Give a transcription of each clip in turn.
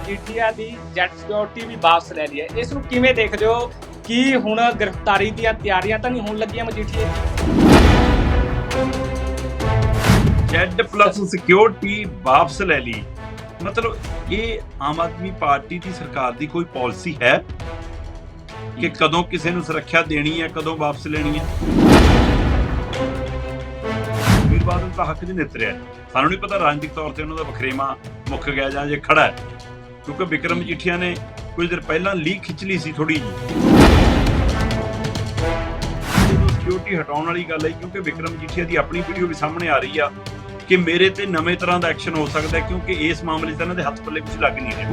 ਮਜੀਠੀਆ ਦੀ Z security ਵੀ ਵਾਪਸ ਲੈ ਲਈ ਹੈ। ਇਸ ਨੂੰ ਕਿਵੇਂ ਦੇਖਦੇ ਹੋ? ਕੀ ਹੁਣ ਗ੍ਰਿਫਤਾਰੀ ਦੀਆਂ ਤਿਆਰੀਆਂ ਤਾਂ ਨਹੀਂ ਹੋਣ ਲੱਗੀਆਂ ਮਜੀਠੀਆ ਦੀ ਜੈਡ ਪਲੱਸ ਸਿਕਿਉਰਿਟੀ ਵਾਪਸ ਲੈ ਲਈ। ਮਤਲਬ ਇਹ ਆਮ ਆਦਮੀ ਪਾਰਟੀ ਦੀ ਸਰਕਾਰ ਦੀ ਕੋਈ ਪਾਲਿਸੀ ਹੈ? ਕਿ ਕਦੋਂ ਕਿਸੇ ਨੂੰ ਸੁਰੱਖਿਆ ਦੇਣੀ ਹੈ ਕਦੋਂ ਵਾਪਸ ਲੈਣੀ ਹੈ? ਵੀਰ ਬਾਦਲ ਤਾਂ ਹੱਕ 'ਚ ਨਿਤਰਿਆ। ਸਾਨੂੰ ਨਹੀਂ ਪਤਾ ਰਾਜਨੀਤਿਕ ਤੌਰ ਤੇ ਉਹਨਾਂ ਦਾ ਵਖਰੇਵਾ ਮੁੱਕ ਗਿਆ ਜਾਂ ਜੇ ਖੜਾ ਹੈ। ਕਿਉਂਕਿ ਵਿਕਰਮ ਜੀਠੀਆ ਨੇ ਕੁਝ ਦਿਨ ਪਹਿਲਾਂ ਲੀਕ ਖਿੱਚ ਲਈ ਸੀ ਥੋੜੀ ਜੀ ਸਿਕਿਉਰਿਟੀ ਹਟਾਉਣ ਵਾਲੀ ਗੱਲ ਹੈ ਕਿਉਂਕਿ ਵਿਕਰਮ ਜੀਠੀਆ ਦੀ ਆਪਣੀ ਵੀਡੀਓ ਵੀ ਸਾਹਮਣੇ ਆ ਰਹੀ ਆ ਕਿ ਮੇਰੇ ਤੇ ਨਵੇਂ ਤਰ੍ਹਾਂ ਦਾ ਐਕਸ਼ਨ ਹੋ ਸਕਦਾ ਹੈ ਕਿਉਂਕਿ ਇਸ ਮਾਮਲੇ 'ਚ ਤਾਂ ਇਹਨਾਂ ਦੇ ਹੱਥ ਪੱਲੇ ਕੁਝ ਲੱਗ ਨਹੀਂ ਰਿਹਾ।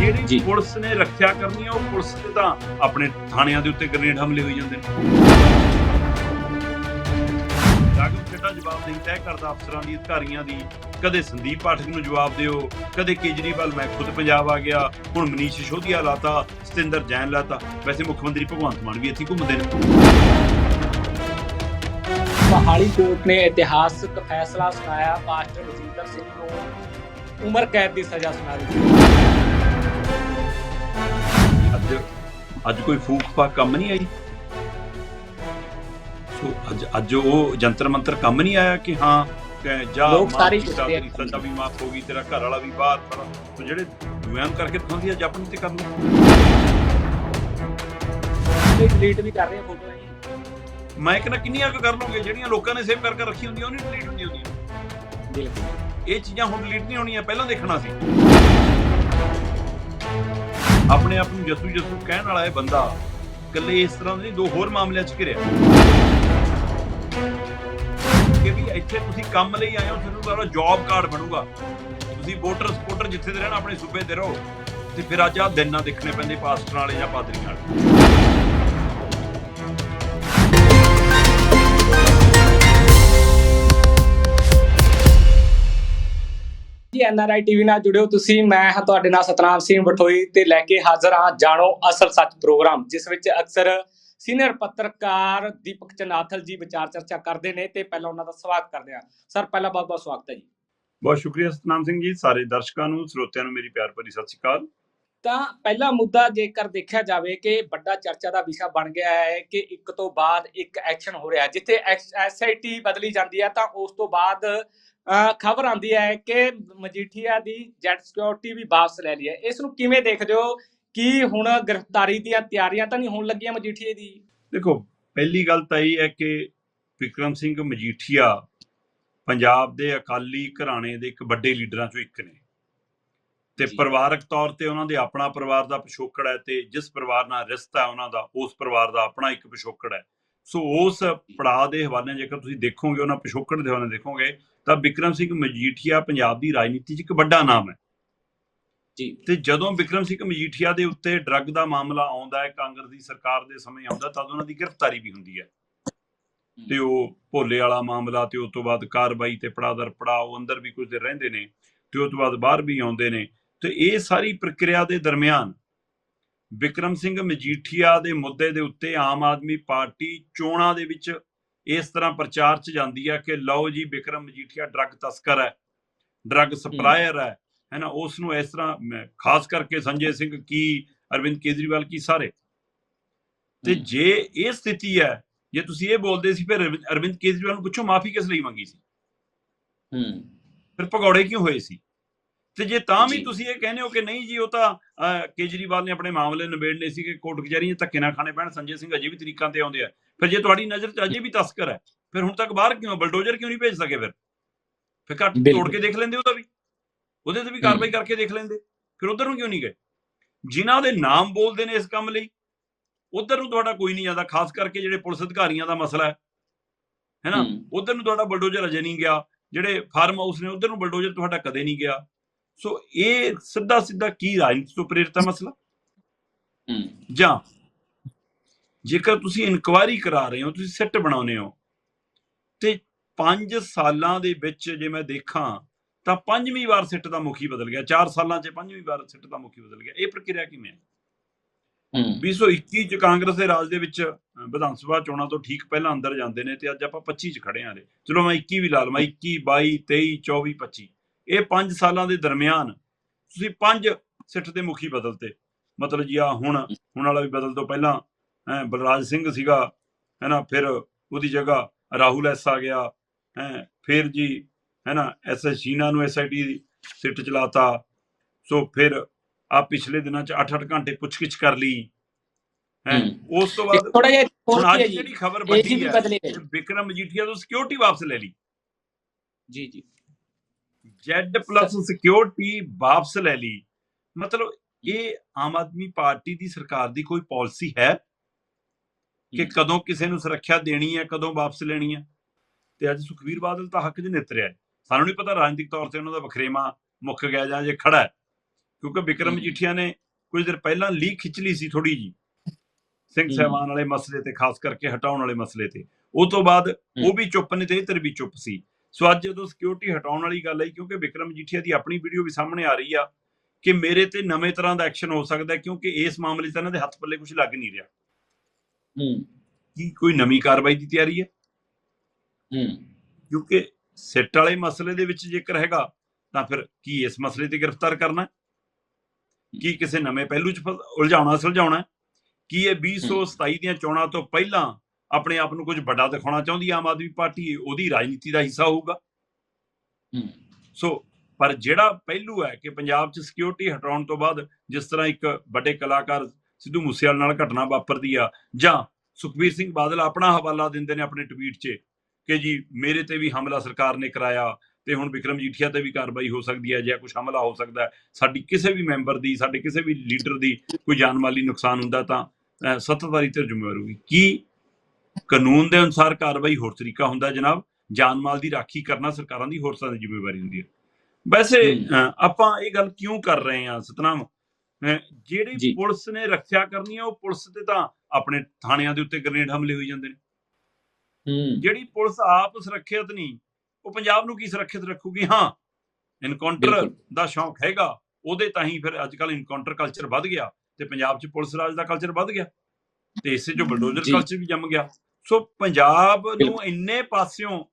ਜਿਹੜੀ। ਪੁਲਿਸ ਨੇ ਰੱਖਿਆ ਕਰਨੀ ਆ ਉਹ ਪੁਲਿਸ ਦੇ ਤਾਂ ਆਪਣੇ ਥਾਣਿਆਂ ਦੇ ਉੱਤੇ ਗ੍ਰੇਨੇਡ ਹਮਲੇ ਹੋਈ ਜਾਂਦੇ ਨੇ। ਰਾਗਵ ਛੱਡਾ ਜਵਾਬ ਨਹੀਂ ਤੈਅ ਕਰਦਾ ਅਫਸਰਾਂ ਦੀ ਅਧਿਕਾਰੀਆਂ ਦੀ। ਕਦੇ ਸੰਦੀਪ ਪਾਠਕ ਨੂੰ ਜਵਾਬ ਦਿਓ ਕਦੇ ਕੇਜਰੀਵਾਲ ਮੈਂ ਖੁਦ ਪੰਜਾਬ ਆ ਗਿਆ ਹੁਣ ਮਨੀਸ਼ ਸਿਸੋਦੀਆ ਲਾਤਾ ਸਤਿੰਦਰ ਜੈਨ ਲਾਤਾ। ਵੈਸੇ ਮੁੱਖ ਮੰਤਰੀ ਭਗਵੰਤ ਮਾਨ ਵੀ ਇੱਥੇ ਘੁੰਮਦੇ ਨੇ। ਮਹਾਲੀ ਕੋਰਟ ਨੇ ਇਤਿਹਾਸਕ ਫੈਸਲਾ ਸੁਣਾਇਆ ਮਾਸਟਰ ਰਜਿੰਦਰ ਸਿੰਘ ਨੂੰ ਉਮਰ ਕੈਦ ਦੀ ਸਜ਼ਾ ਸੁਣਾ ਦਿੱਤੀ। ਅੱਜ ਅੱਜ ਕੋਈ ਫੂਕ ਫਾਕ ਕੰਮ ਨਹੀਂ ਆਈ? ਅੱਜ ਅੱਜ ਉਹ ਜੰਤਰ ਮੰਤਰ ਕੰਮ ਨਹੀਂ ਆਇਆ ਕਿ ਹਾਂ ਜਾ ਲੋਕ ਸਾਰੀ ਆ। ਤੇਰੀ ਸਜ਼ਾ ਵੀ ਮਾਫ ਹੋ ਗਈ ਤੇਰਾ ਘਰ ਵਾਲਾ ਵੀ ਬਾਹਰ ਖੜਾ। ਸੋ ਜਿਹੜੇ ਜੁਆਨ ਕਰਕੇ ਦਿਖਾਉਂਦੀ ਆ ਆਪਣੀ ਤੇ ਕਰ ਲਓ ਤੇ ਡਿਲੀਟ ਵੀ ਕਰ ਰਹੇ ਆ ਫੋਟੋਆਂ ਜੀ। ਮੈਂ ਕਹਿੰਦਾ ਕਿੰਨੀਆਂ ਕੁ ਕਰ ਲਓਗੇ ਜਿਹੜੀਆਂ ਲੋਕਾਂ ਨੇ ਸੇਵ ਕਰਕੇ ਰੱਖੀ ਹੁੰਦੀਆਂ ਉਹ ਨਹੀਂ ਡਿਲੀਟ ਹੁੰਦੀਆਂ ਹੁੰਦੀਆਂ। ਬਿਲਕੁਲ। ਇਹ ਚੀਜ਼ਾਂ ਹੁਣ ਡਿਲੀਟ ਨਹੀਂ ਹੋਣੀਆਂ ਪਹਿਲਾਂ ਦੇਖਣਾ ਸੀ। ਆਪਣੇ ਆਪ ਨੂੰ ਜਸੂ ਜਸੂ ਕਹਿਣ ਵਾਲਾ ਇਹ ਬੰਦਾ ਇਕੱਲੇ ਇਸ ਤਰ੍ਹਾਂ ਦੇ ਨਹੀਂ ਦੋ ਹੋਰ ਮਾਮਲਿਆਂ 'ਚ ਘਿਰਿਆ। ਕਿ ਵੀ ਇੱਥੇ ਤੁਸੀਂ ਕੰਮ ਲਈ ਆਏ ਹੋ, ਤੁਹਾਨੂੰ ਤੁਹਾਡਾ ਜੌਬ ਕਾਰਡ ਬਣੂਗਾ। ਤੁਸੀਂ ਵੋਟਰ ਸਪੋਰਟਰ ਜਿੱਥੇ ਦੇ ਰਹਿਣਾ, ਆਪਣੇ ਸੂਬੇ ਤੇ ਰਹੋ। ਤੇ ਫਿਰ ਅੱਜ ਆ ਦਿਨ ਨਾ ਦੇਖਣੇ ਪੈਂਦੇ ਪਾਸਟਰਾਂ ਵਾਲੇ ਜਾਂ ਪਾਦਰੀਆਂ ਵਾਲੇ। ਜੀ ਐਨਆਰਆਈ ਟੀਵੀ ਨਾਲ ਜੁੜਿਓ ਤੁਸੀਂ। ਮੈਂ ਹਾਂ ਤੁਹਾਡੇ ਨਾਲ ਸਤਨਾਮ ਸਿੰਘ ਬਠੋਈ ਤੇ ਲੈ ਕੇ ਹਾਜ਼ਰ ਹਾਂ। ਜਾਣੋ ਅਸਲ ਸੱਚ ਪ੍ਰੋਗਰਾਮ, ਜਿਸ ਵਿੱਚ ਅਕਸਰ ਸੀਨੀਅਰ ਪੱਤਰਕਾਰ ਦੀਪਕ ਚਨਾਥਲ ਜੀ ਵਿਚਾਰ ਚਰਚਾ ਕਰਦੇ ਨੇ ਤੇ ਪਹਿਲਾਂ ਉਹਨਾਂ ਦਾ ਸਵਾਗਤ ਕਰਦੇ ਹਾਂ। ਸਰ ਪਹਿਲਾਂ ਬਹੁਤ ਬਹੁਤ ਸਵਾਗਤ ਹੈ ਜੀ। ਬਹੁਤ ਸ਼ੁਕਰੀਆ ਸਤਨਾਮ ਸਿੰਘ ਜੀ ਸਾਰੇ ਦਰਸ਼ਕਾਂ ਨੂੰ ਸਰੋਤਿਆਂ ਨੂੰ ਮੇਰੀ ਪਿਆਰ ਭਰੀ ਸਤਿ ਸ਼੍ਰੀ ਅਕਾਲ। ਤਾਂ ਪਹਿਲਾ ਮੁੱਦਾ ਜੇਕਰ ਦੇਖਿਆ ਜਾਵੇ ਕਿ ਵੱਡਾ ਚਰਚਾ ਦਾ ਵਿਸ਼ਾ ਬਣ ਗਿਆ ਹੈ ਕਿ ਇੱਕ ਤੋਂ ਬਾਅਦ ਇੱਕ ਐਕਸ਼ਨ ਹੋ ਰਿਹਾ। ਜਿੱਥੇ ਐਸਆਈਟੀ ਬਦਲੀ ਜਾਂਦੀ ਹੈ ਤਾਂ ਉਸ ਤੋਂ ਬਾਅਦ ਖਬਰ ਆਉਂਦੀ ਹੈ ਕਿ ਮਜੀਠੀਆ ਦੀ ਜੈਟ ਸਿਕਿਉਰਿਟੀ ਵੀ ਵਾਪਸ ਲੈ ਲਈ ਹੈ। ਇਸ ਨੂੰ ਕਿਵੇਂ ਦੇਖਦੇ ਹੋ? ਕਿ ਹੁਣ ਗ੍ਰਿਫਤਾਰੀ ਦੀਆਂ ਤਿਆਰੀਆਂ ਤਾਂ ਨਹੀਂ ਹੋਣ ਲੱਗੀਆਂ ਮਜੀਠੀਏ ਦੀ? ਦੇਖੋ ਪਹਿਲੀ ਗੱਲ ਤਾਂ ਇਹ ਹੈ ਕਿ ਵਿਕਰਮ ਸਿੰਘ ਮਜੀਠੀਆ ਪੰਜਾਬ ਦੇ ਅਕਾਲੀ ਘਰਾਣੇ ਦੇ ਇੱਕ ਵੱਡੇ ਲੀਡਰਾਂ ਚੋਂ ਇੱਕ ਨੇ। ਤੇ। ਪਰਿਵਾਰਕ ਤੌਰ ਤੇ ਉਹਨਾਂ ਦੇ ਆਪਣਾ ਪਰਿਵਾਰ ਦਾ ਪਿਛੋਕੜ ਹੈ ਤੇ ਜਿਸ ਪਰਿਵਾਰ ਨਾਲ ਰਿਸ਼ਤਾ ਹੈ ਉਹਨਾਂ ਦਾ ਉਸ ਪਰਿਵਾਰ ਦਾ ਆਪਣਾ ਇੱਕ ਪਿਛੋਕੜ ਹੈ। ਸੋ ਉਸ ਪੜਾਅ ਦੇ ਹਵਾਲੇ ਜੇਕਰ ਤੁਸੀਂ ਦੇਖੋਗੇ ਉਹਨਾਂ ਪਿਛੋਕੜ ਦੇ ਹਵਾਲੇ ਦੇਖੋਗੇ ਤਾਂ ਵਿਕਰਮ ਸਿੰਘ ਮਜੀਠੀਆ ਪੰਜਾਬ ਦੀ ਰਾਜਨੀਤੀ 'ਚ ਇੱਕ ਵੱਡਾ ਨਾਮ ਹੈ। ਜੀ। ਤੇ ਜਦੋਂ ਵਿਕਰਮ ਸਿੰਘ ਮਜੀਠੀਆ ਦੇ ਉੱਤੇ ਡਰੱਗ ਦਾ ਮਾਮਲਾ ਆਉਂਦਾ ਹੈ ਕਾਂਗਰਸ ਦੀ ਸਰਕਾਰ ਦੇ ਸਮੇਂ ਆਉਂਦਾ ਤਦ ਉਹਨਾਂ ਦੀ ਗ੍ਰਿਫਤਾਰੀ ਵੀ ਹੁੰਦੀ ਹੈ। ਤੇ ਉਹ ਭੋਲੇ ਵਾਲਾ ਮਾਮਲਾ ਤੇ ਉਸ ਤੋਂ ਬਾਅਦ ਕਾਰਵਾਈ ਤੇ ਪੜਾਦਰ ਪੜਾਓ ਅੰਦਰ ਵੀ ਕੁਝ ਦਿਨ ਰਹਿੰਦੇ ਨੇ ਤੇ ਉਸ ਤੋਂ ਬਾਅਦ ਬਾਹਰ ਵੀ ਆਉਂਦੇ ਨੇ। ਤੇ ਇਹ ਸਾਰੀ ਪ੍ਰਕਿਰਿਆ ਦੇ ਦਰਮਿਆਨ ਵਿਕਰਮ ਸਿੰਘ ਮਜੀਠੀਆ ਦੇ ਮੁੱਦੇ ਦੇ ਉੱਤੇ ਆਮ ਆਦਮੀ ਪਾਰਟੀ ਚੋਣਾਂ ਦੇ ਵਿੱਚ ਇਸ ਤਰ੍ਹਾਂ ਪ੍ਰਚਾਰ 'ਚ ਜਾਂਦੀ ਹੈ ਕਿ ਲਓ ਜੀ ਵਿਕਰਮ ਮਜੀਠੀਆ ਡਰੱਗ ਤਸਕਰ ਹੈ ਡਰੱਗ ਸਪਲਾਇਰ ਹੈ ਹੈ ਨਾ ਉਸ ਨੂੰ ਇਸ ਤਰ੍ਹਾਂ ਮੈਂ- ਖਾਸ ਕਰਕੇ ਸੰਜੇ ਸਿੰਘ ਕੀ ਅਰਵਿੰਦ ਕੇਜਰੀਵਾਲ ਕੀ ਸਾਰੇ। ਤੇ। ਜੇ ਇਹ ਸਥਿਤੀ ਹੈ ਜੇ ਤੁਸੀਂ ਇਹ ਬੋਲਦੇ ਸੀ ਫਿਰ ਅਰਵਿੰਦ- ਕੇਜਰੀਵਾਲ ਨੂੰ ਪੁੱਛੋ ਮਾਫੀ ਕਿਸ ਲਈ ਮੰਗੀ ਸੀ? ਹੂੰ। ਫਿਰ ਭਗੌੜੇ ਕਿਉਂ ਹੋਏ ਸੀ? ਤੇ ਜੇ ਤਾਂ ਵੀ। ਤੁਸੀਂ ਇਹ ਕਹਿੰਦੇ ਹੋ ਕਿ ਨਹੀਂ ਜੀ ਉਹ ਤਾਂ ਕੇਜਰੀਵਾਲ ਨੇ ਆਪਣੇ ਮਾਮਲੇ ਨਿਬੇੜਨੇ ਸੀ ਕਿ ਕੋਰਟ ਕਚਹਿਰੀਆਂ ਧੱਕੇ ਨਾ ਖਾਣੇ ਪੈਣ ਸੰਜੇ ਸਿੰਘ ਅਜੇ ਵੀ ਤਰੀਕਾਂ ਤੇ ਆਉਂਦੇ ਆ। ਫਿਰ ਜੇ ਤੁਹਾਡੀ ਨਜ਼ਰ 'ਚ ਅਜੇ ਵੀ ਤਸਕਰ ਹੈ ਫਿਰ ਹੁਣ ਤੱਕ ਬਾਹਰ ਕਿਉਂ ਬਲਡੋਜ਼ਰ ਕਿਉਂ ਨਹੀਂ ਭੇਜ ਸਕੇ ਫਿਰ? ਫਿਰ ਘੱਟ ਤੋੜ। ਕੇ ਦੇਖ ਲੈਂਦੇ ਉਹਦਾ ਵੀ। ਉਹਦੇ ਤੇ ਵੀ ਕਾਰਵਾਈ ਕਰਕੇ ਦੇਖ ਲੈਂਦੇ। ਫਿਰ ਉਧਰ ਨੂੰ ਕਿਉਂ ਨਹੀਂ ਗਏ? ਜਿਨ੍ਹਾਂ ਦੇ ਨਾਮ ਬੋਲਦੇ ਨੇ ਇਸ ਕੰਮ ਲਈ ਉਧਰ ਨੂੰ ਤੁਹਾਡਾ ਕੋਈ ਨਹੀਂ ਜਾਂਦਾ ਖਾਸ ਕਰਕੇ ਜਿਹੜੇ ਪੁਲਿਸ ਅਧਿਕਾਰੀਆਂ ਦਾ ਮਸਲਾ ਹੈ। ਹੈਨਾ। ਉਧਰ ਨੂੰ ਤੁਹਾਡਾ ਬਲਡੋਜ਼ਰ ਅਜੇ ਨਹੀਂ ਗਿਆ। ਜਿਹੜੇ ਫਾਰਮ ਹਾਊਸ ਨੇ ਉਧਰ ਨੂੰ ਬਲਡੋਜ਼ਰ ਤੁਹਾਡਾ ਕਦੇ ਨਹੀਂ ਗਿਆ। ਸੋ ਇਹ ਸਿੱਧਾ ਸਿੱਧਾ ਕੀ ਰਾਜਨੀਤੀ ਤੋਂ ਪ੍ਰੇਰਿਤ ਹੈ ਮਸਲਾ? ਹੂੰ। ਜਾਂ ਜੇਕਰ ਤੁਸੀਂ ਇਨਕੁਆਇਰੀ ਕਰਾ ਰਹੇ ਹੋ ਤੁਸੀਂ ਸਿੱਟ ਬਣਾਉਨੇ ਹੋ ਤੇ 5 ਸਾਲਾਂ ਦੇ ਵਿੱਚ ਜੇ ਮੈਂ ਦੇਖਾਂ ਤਾਂ ਪੰਜਵੀਂ ਵਾਰ ਸਿੱਟ ਦਾ ਮੁਖੀ ਬਦਲ ਗਿਆ। 4 ਸਾਲਾਂ 'ਚ ਪੰਜਵੀਂ ਵਾਰ ਸਿੱਟ ਦਾ ਮੁਖੀ ਬਦਲ ਗਿਆ। ਇਹ ਪ੍ਰਕਿਰਿਆ ਕਿਵੇਂ ਹੈ? ਹੂੰ। 2021 ਚ ਕਾਂਗਰਸ ਦੇ ਰਾਜ ਦੇ ਵਿੱਚ ਵਿਧਾਨ ਸਭਾ ਚੋਣਾਂ ਤੋਂ ਠੀਕ ਪਹਿਲਾਂ ਅੰਦਰ ਜਾਂਦੇ ਨੇ ਤੇ ਅੱਜ ਆਪਾਂ 25 ਚ ਖੜੇ ਆਂ ਦੇ ਚਲੋ ਮੈਂ 21 ਵੀ ਲਾ ਲਵਾਂ। 21 22 23 24 25 ਇਹ 5 ਸਾਲਾਂ ਦੇ ਦਰਮਿਆਨ ਤੁਸੀਂ ਪੰਜ ਸਿੱਟ ਦੇ ਮੁਖੀ ਬਦਲਤੇ। ਮਤਲਬ ਜੀ ਆ ਹੁਣ ਹੁਣ ਵਾਲਾ ਵੀ ਬਦਲ ਤੋਂ ਪਹਿਲਾਂ ਹੈਂ, ਬਲਰਾਜ ਸਿੰਘ ਸੀਗਾ ਹੈ ਨਾ ਫਿਰ ਉਹਦੀ ਜਗ੍ਹਾ ਰਾਹੁਲ ਐਸ ਆ ਗਿਆ ਹੈ ਫਿਰ ਜੀ ਹੈ ਨਾ ਐਸ ਐਸ ਸ਼ੀਨਾ ਨੂੰ ਐਸਆਈਟੀ ਸਿੱਟ ਚਲਾਤਾ। ਸੋ ਫਿਰ ਆ ਪਿਛਲੇ ਦਿਨਾਂ ਚ 8-8 ਘੰਟੇ ਪੁੱਛਗਿੱਛ ਕਰ ਲਈ। ਹੈ। ਉਸ ਤੋਂ ਬਾਅਦ ਥੋੜਾ ਜਿਹਾ ਹੋਰ ਕੀ ਅੱਜ ਹੈ ਜੀ। ਜਿਹੜੀ ਖਬਰ ਵੀ ਹੈ ਵਿਕਰਮ ਮਜੀਠੀਆ ਤੋਂ ਸਿਕਿਉਰਿਟੀ ਵਾਪਸ ਲੈ ਲਈ। ਜੀ ਜੀ। ਜ਼ੈਡ ਪਲੱਸ ਸਿਕਿਉਰਿਟੀ ਵਾਪਸ ਲੈ ਲਈ। ਮਤਲਬ ਇਹ ਆਮ ਆਦਮੀ ਪਾਰਟੀ ਦੀ ਸਰਕਾਰ ਦੀ ਕੋਈ ਪਾਲਿਸੀ ਹੈ ਕਿ। ਕਦੋਂ ਕਿਸੇ ਨੂੰ ਸੁਰੱਖਿਆ ਦੇਣੀ ਹੈ ਕਦੋਂ ਵਾਪਸ ਲੈਣੀ ਹੈ? ਤੇ ਅੱਜ ਸੁਖਵੀਰ ਬਾਦਲ ਤਾਂ ਹੱਕ 'ਚ ਨਿਤਰਿਆ ਹੈ। ਸਾਨੂੰ ਨਹੀਂ ਪਤਾ ਰਾਜਨੀਤਿਕ ਤੌਰ ਤੇ ਉਹਨਾਂ ਦਾ ਵਖਰੇਵਾ ਮੁੱਕ ਗਿਆ ਜਾਂ ਜੇ ਖੜਾ ਕਿਉਂਕਿ ਵਿਕਰਮ ਹਮ। ਮਜੀਠੀਆ ਨੇ ਕੁਝ ਦਿਨ ਪਹਿਲਾਂ ਲੀਕ ਖਿੱਚ ਲਈ ਸੀ ਥੋੜੀ ਜੀ ਸਿੰਘ। ਸਾਹਿਬਾਨ ਵਾਲੇ ਮਸਲੇ ਤੇ ਖਾਸ ਕਰਕੇ ਹਟਾਉਣ ਵਾਲੇ ਮਸਲੇ ਤੇ। ਉਹ ਤੋਂ ਬਾਅਦ ਉਹ ਵੀ ਚੁੱਪ ਨੇ ਤੇ ਇਹ ਵੀ ਚੁੱਪ ਸੀ। ਸੋ ਅੱਜ ਜਦੋਂ ਸਿਕਿਉਰਿਟੀ ਹਟਾਉਣ ਵਾਲੀ ਗੱਲ ਆਈ ਕਿਉਂਕਿ ਵਿਕਰਮ ਮਜੀਠੀਆ ਦੀ ਆਪਣੀ ਵੀਡੀਓ ਵੀ ਸਾਹਮਣੇ ਆ ਰਹੀ ਆ ਕਿ ਮੇਰੇ ਤੇ ਨਵੇਂ ਤਰ੍ਹਾਂ ਦਾ ਐਕਸ਼ਨ ਹੋ ਸਕਦਾ ਕਿਉਂਕਿ ਇਸ ਮਾਮਲੇ 'ਚ ਇਹਨਾਂ ਦੇ ਹੱਥ ਪੱਲੇ ਕੁਝ ਲੱਗ ਨਹੀਂ ਰਿਹਾ। ਹੂੰ। ਕੀ ਕੋਈ ਨਵੀਂ ਕਾਰਵਾਈ ਦੀ ਤਿਆਰੀ ਹੈ? ਹੂੰ। ਕਿਉਂਕਿ ਸਿੱਟ ਵਾਲੇ ਮਸਲੇ ਦੇ ਵਿੱਚ ਜੇਕਰ ਹੈਗਾ ਤਾਂ ਫਿਰ ਕੀ ਇਸ ਮਸਲੇ ਤੇ ਗ੍ਰਿਫਤਾਰ ਕਰਨਾ? ਕੀ ਕਿਸੇ ਨਵੇਂ ਪਹਿਲੂ 'ਚ ਉਲਝਾਉਣਾ ਸੁਲਝਾਉਣਾ? ਕੀ ਇਹ 2027 ਦੀਆਂ ਚੋਣਾਂ ਤੋਂ ਪਹਿਲਾਂ ਆਪਣੇ ਆਪ ਨੂੰ ਕੁਝ ਵੱਡਾ ਦਿਖਾਉਣਾ ਚਾਹੁੰਦੀ ਆਮ ਆਦਮੀ ਪਾਰਟੀ ਉਹਦੀ ਰਾਜਨੀਤੀ ਦਾ ਹਿੱਸਾ ਹੋਊਗਾ ਸੋ ਪਰ ਜਿਹੜਾ ਪਹਿਲੂ ਹੈ ਕਿ ਪੰਜਾਬ 'ਚ ਸਿਕਿਉਰਿਟੀ ਹਟਾਉਣ ਤੋਂ ਬਾਅਦ ਜਿਸ ਤਰ੍ਹਾਂ ਇੱਕ ਵੱਡੇ ਕਲਾਕਾਰ ਸਿੱਧੂ ਮੂਸੇਵਾਲ ਨਾਲ ਘਟਨਾ ਵਾਪਰਦੀ ਆ ਜਾਂ ਸੁਖਬੀਰ ਸਿੰਘ ਬਾਦਲ ਆਪਣਾ ਹਵਾਲਾ ਦਿੰਦੇ ਨੇ ਆਪਣੇ ਟਵੀਟ 'ਚ ਕਿ ਜੀ ਮੇਰੇ ਤੇ ਵੀ ਹਮਲਾ ਸਰਕਾਰ ਨੇ ਕਰਾਇਆ ਤੇ ਹੁਣ ਵਿਕਰਮ ਜੀਠੀਆ ਤੇ ਵੀ ਕਾਰਵਾਈ ਹੋ ਸਕਦੀ ਹੈ ਜਾਂ ਕੁਝ ਹਮਲਾ ਹੋ ਸਕਦਾ ਹੈ। ਸਾਡੀ ਕਿਸੇ ਵੀ ਮੈਂਬਰ ਦੀ ਸਾਡੇ ਕਿਸੇ ਵੀ ਲੀਡਰ ਦੀ ਕੋਈ ਜਾਨ ਮਾਲੀ ਨੁਕਸਾਨ ਹੁੰਦਾ ਤਾਂ ਸੱਤਾਧਾਰੀ ਤੇ ਜ਼ਿੰਮੇਵਾਰ ਹੋਊਗੀ। ਕੀ ਕਾਨੂੰਨ ਦੇ ਅਨੁਸਾਰ ਕਾਰਵਾਈ ਹੋਰ ਤਰੀਕਾ ਹੁੰਦਾ ਜਨਾਬ? ਜਾਨ ਮਾਲ ਦੀ ਰਾਖੀ ਕਰਨਾ ਸਰਕਾਰਾਂ ਦੀ ਹੋਰ ਤਰ੍ਹਾਂ ਦੀ ਜ਼ਿੰਮੇਵਾਰੀ ਹੁੰਦੀ ਹੈ। ਵੈਸੇ ਆਪਾਂ ਇਹ ਗੱਲ ਕਿਉਂ ਕਰ ਰਹੇ ਹਾਂ ਸਤਨਾਮ? ਜਿਹੜੀ। ਪੁਲਿਸ ਨੇ ਰੱਖਿਆ ਕਰਨੀ ਹੈ ਉਹ ਪੁਲਿਸ ਤੇ ਤਾਂ ਆਪਣੇ ਥਾਣਿਆਂ ਦੇ ਉੱਤੇ ਗ੍ਰੇਨੇਡ ਹਮਲੇ ਹੋਈ ਜਾਂਦੇ ਨੇ। ਜਿਹੜੀ ਪੁਲਿਸ ਆਪ ਸੁਰੱਖਿਅਤ ਨਹੀਂ ਉਹ ਪੰਜਾਬ ਨੂੰ ਕੀ ਸੁਰੱਖਿਅਤ ਰੱਖੂਗੀ ਹਾਂ ਇਨਕਾਊਂਟਰ। ਦਾ ਸ਼ੌਂਕ ਹੈਗਾ ਉਹਦੇ ਤਾਂ ਹੀ ਫਿਰ ਅੱਜ ਕੱਲ ਇਨਕਾਊਂਟਰ ਕਲਚਰ ਵੱਧ ਗਿਆ ਤੇ ਪੰਜਾਬ 'ਚ ਪੁਲਿਸ ਰਾਜ ਦਾ ਕਲਚਰ ਵੱਧ ਗਿਆ ਤੇ ਇਸੇ ਜੋ ਬਲਡੋਜ਼ਰ। ਕਲਚਰ ਵੀ ਜੰਮ ਗਿਆ ਸੋ ਪੰਜਾਬ ਨੂੰ। ਇੰਨੇ ਪਾਸਿਓਂ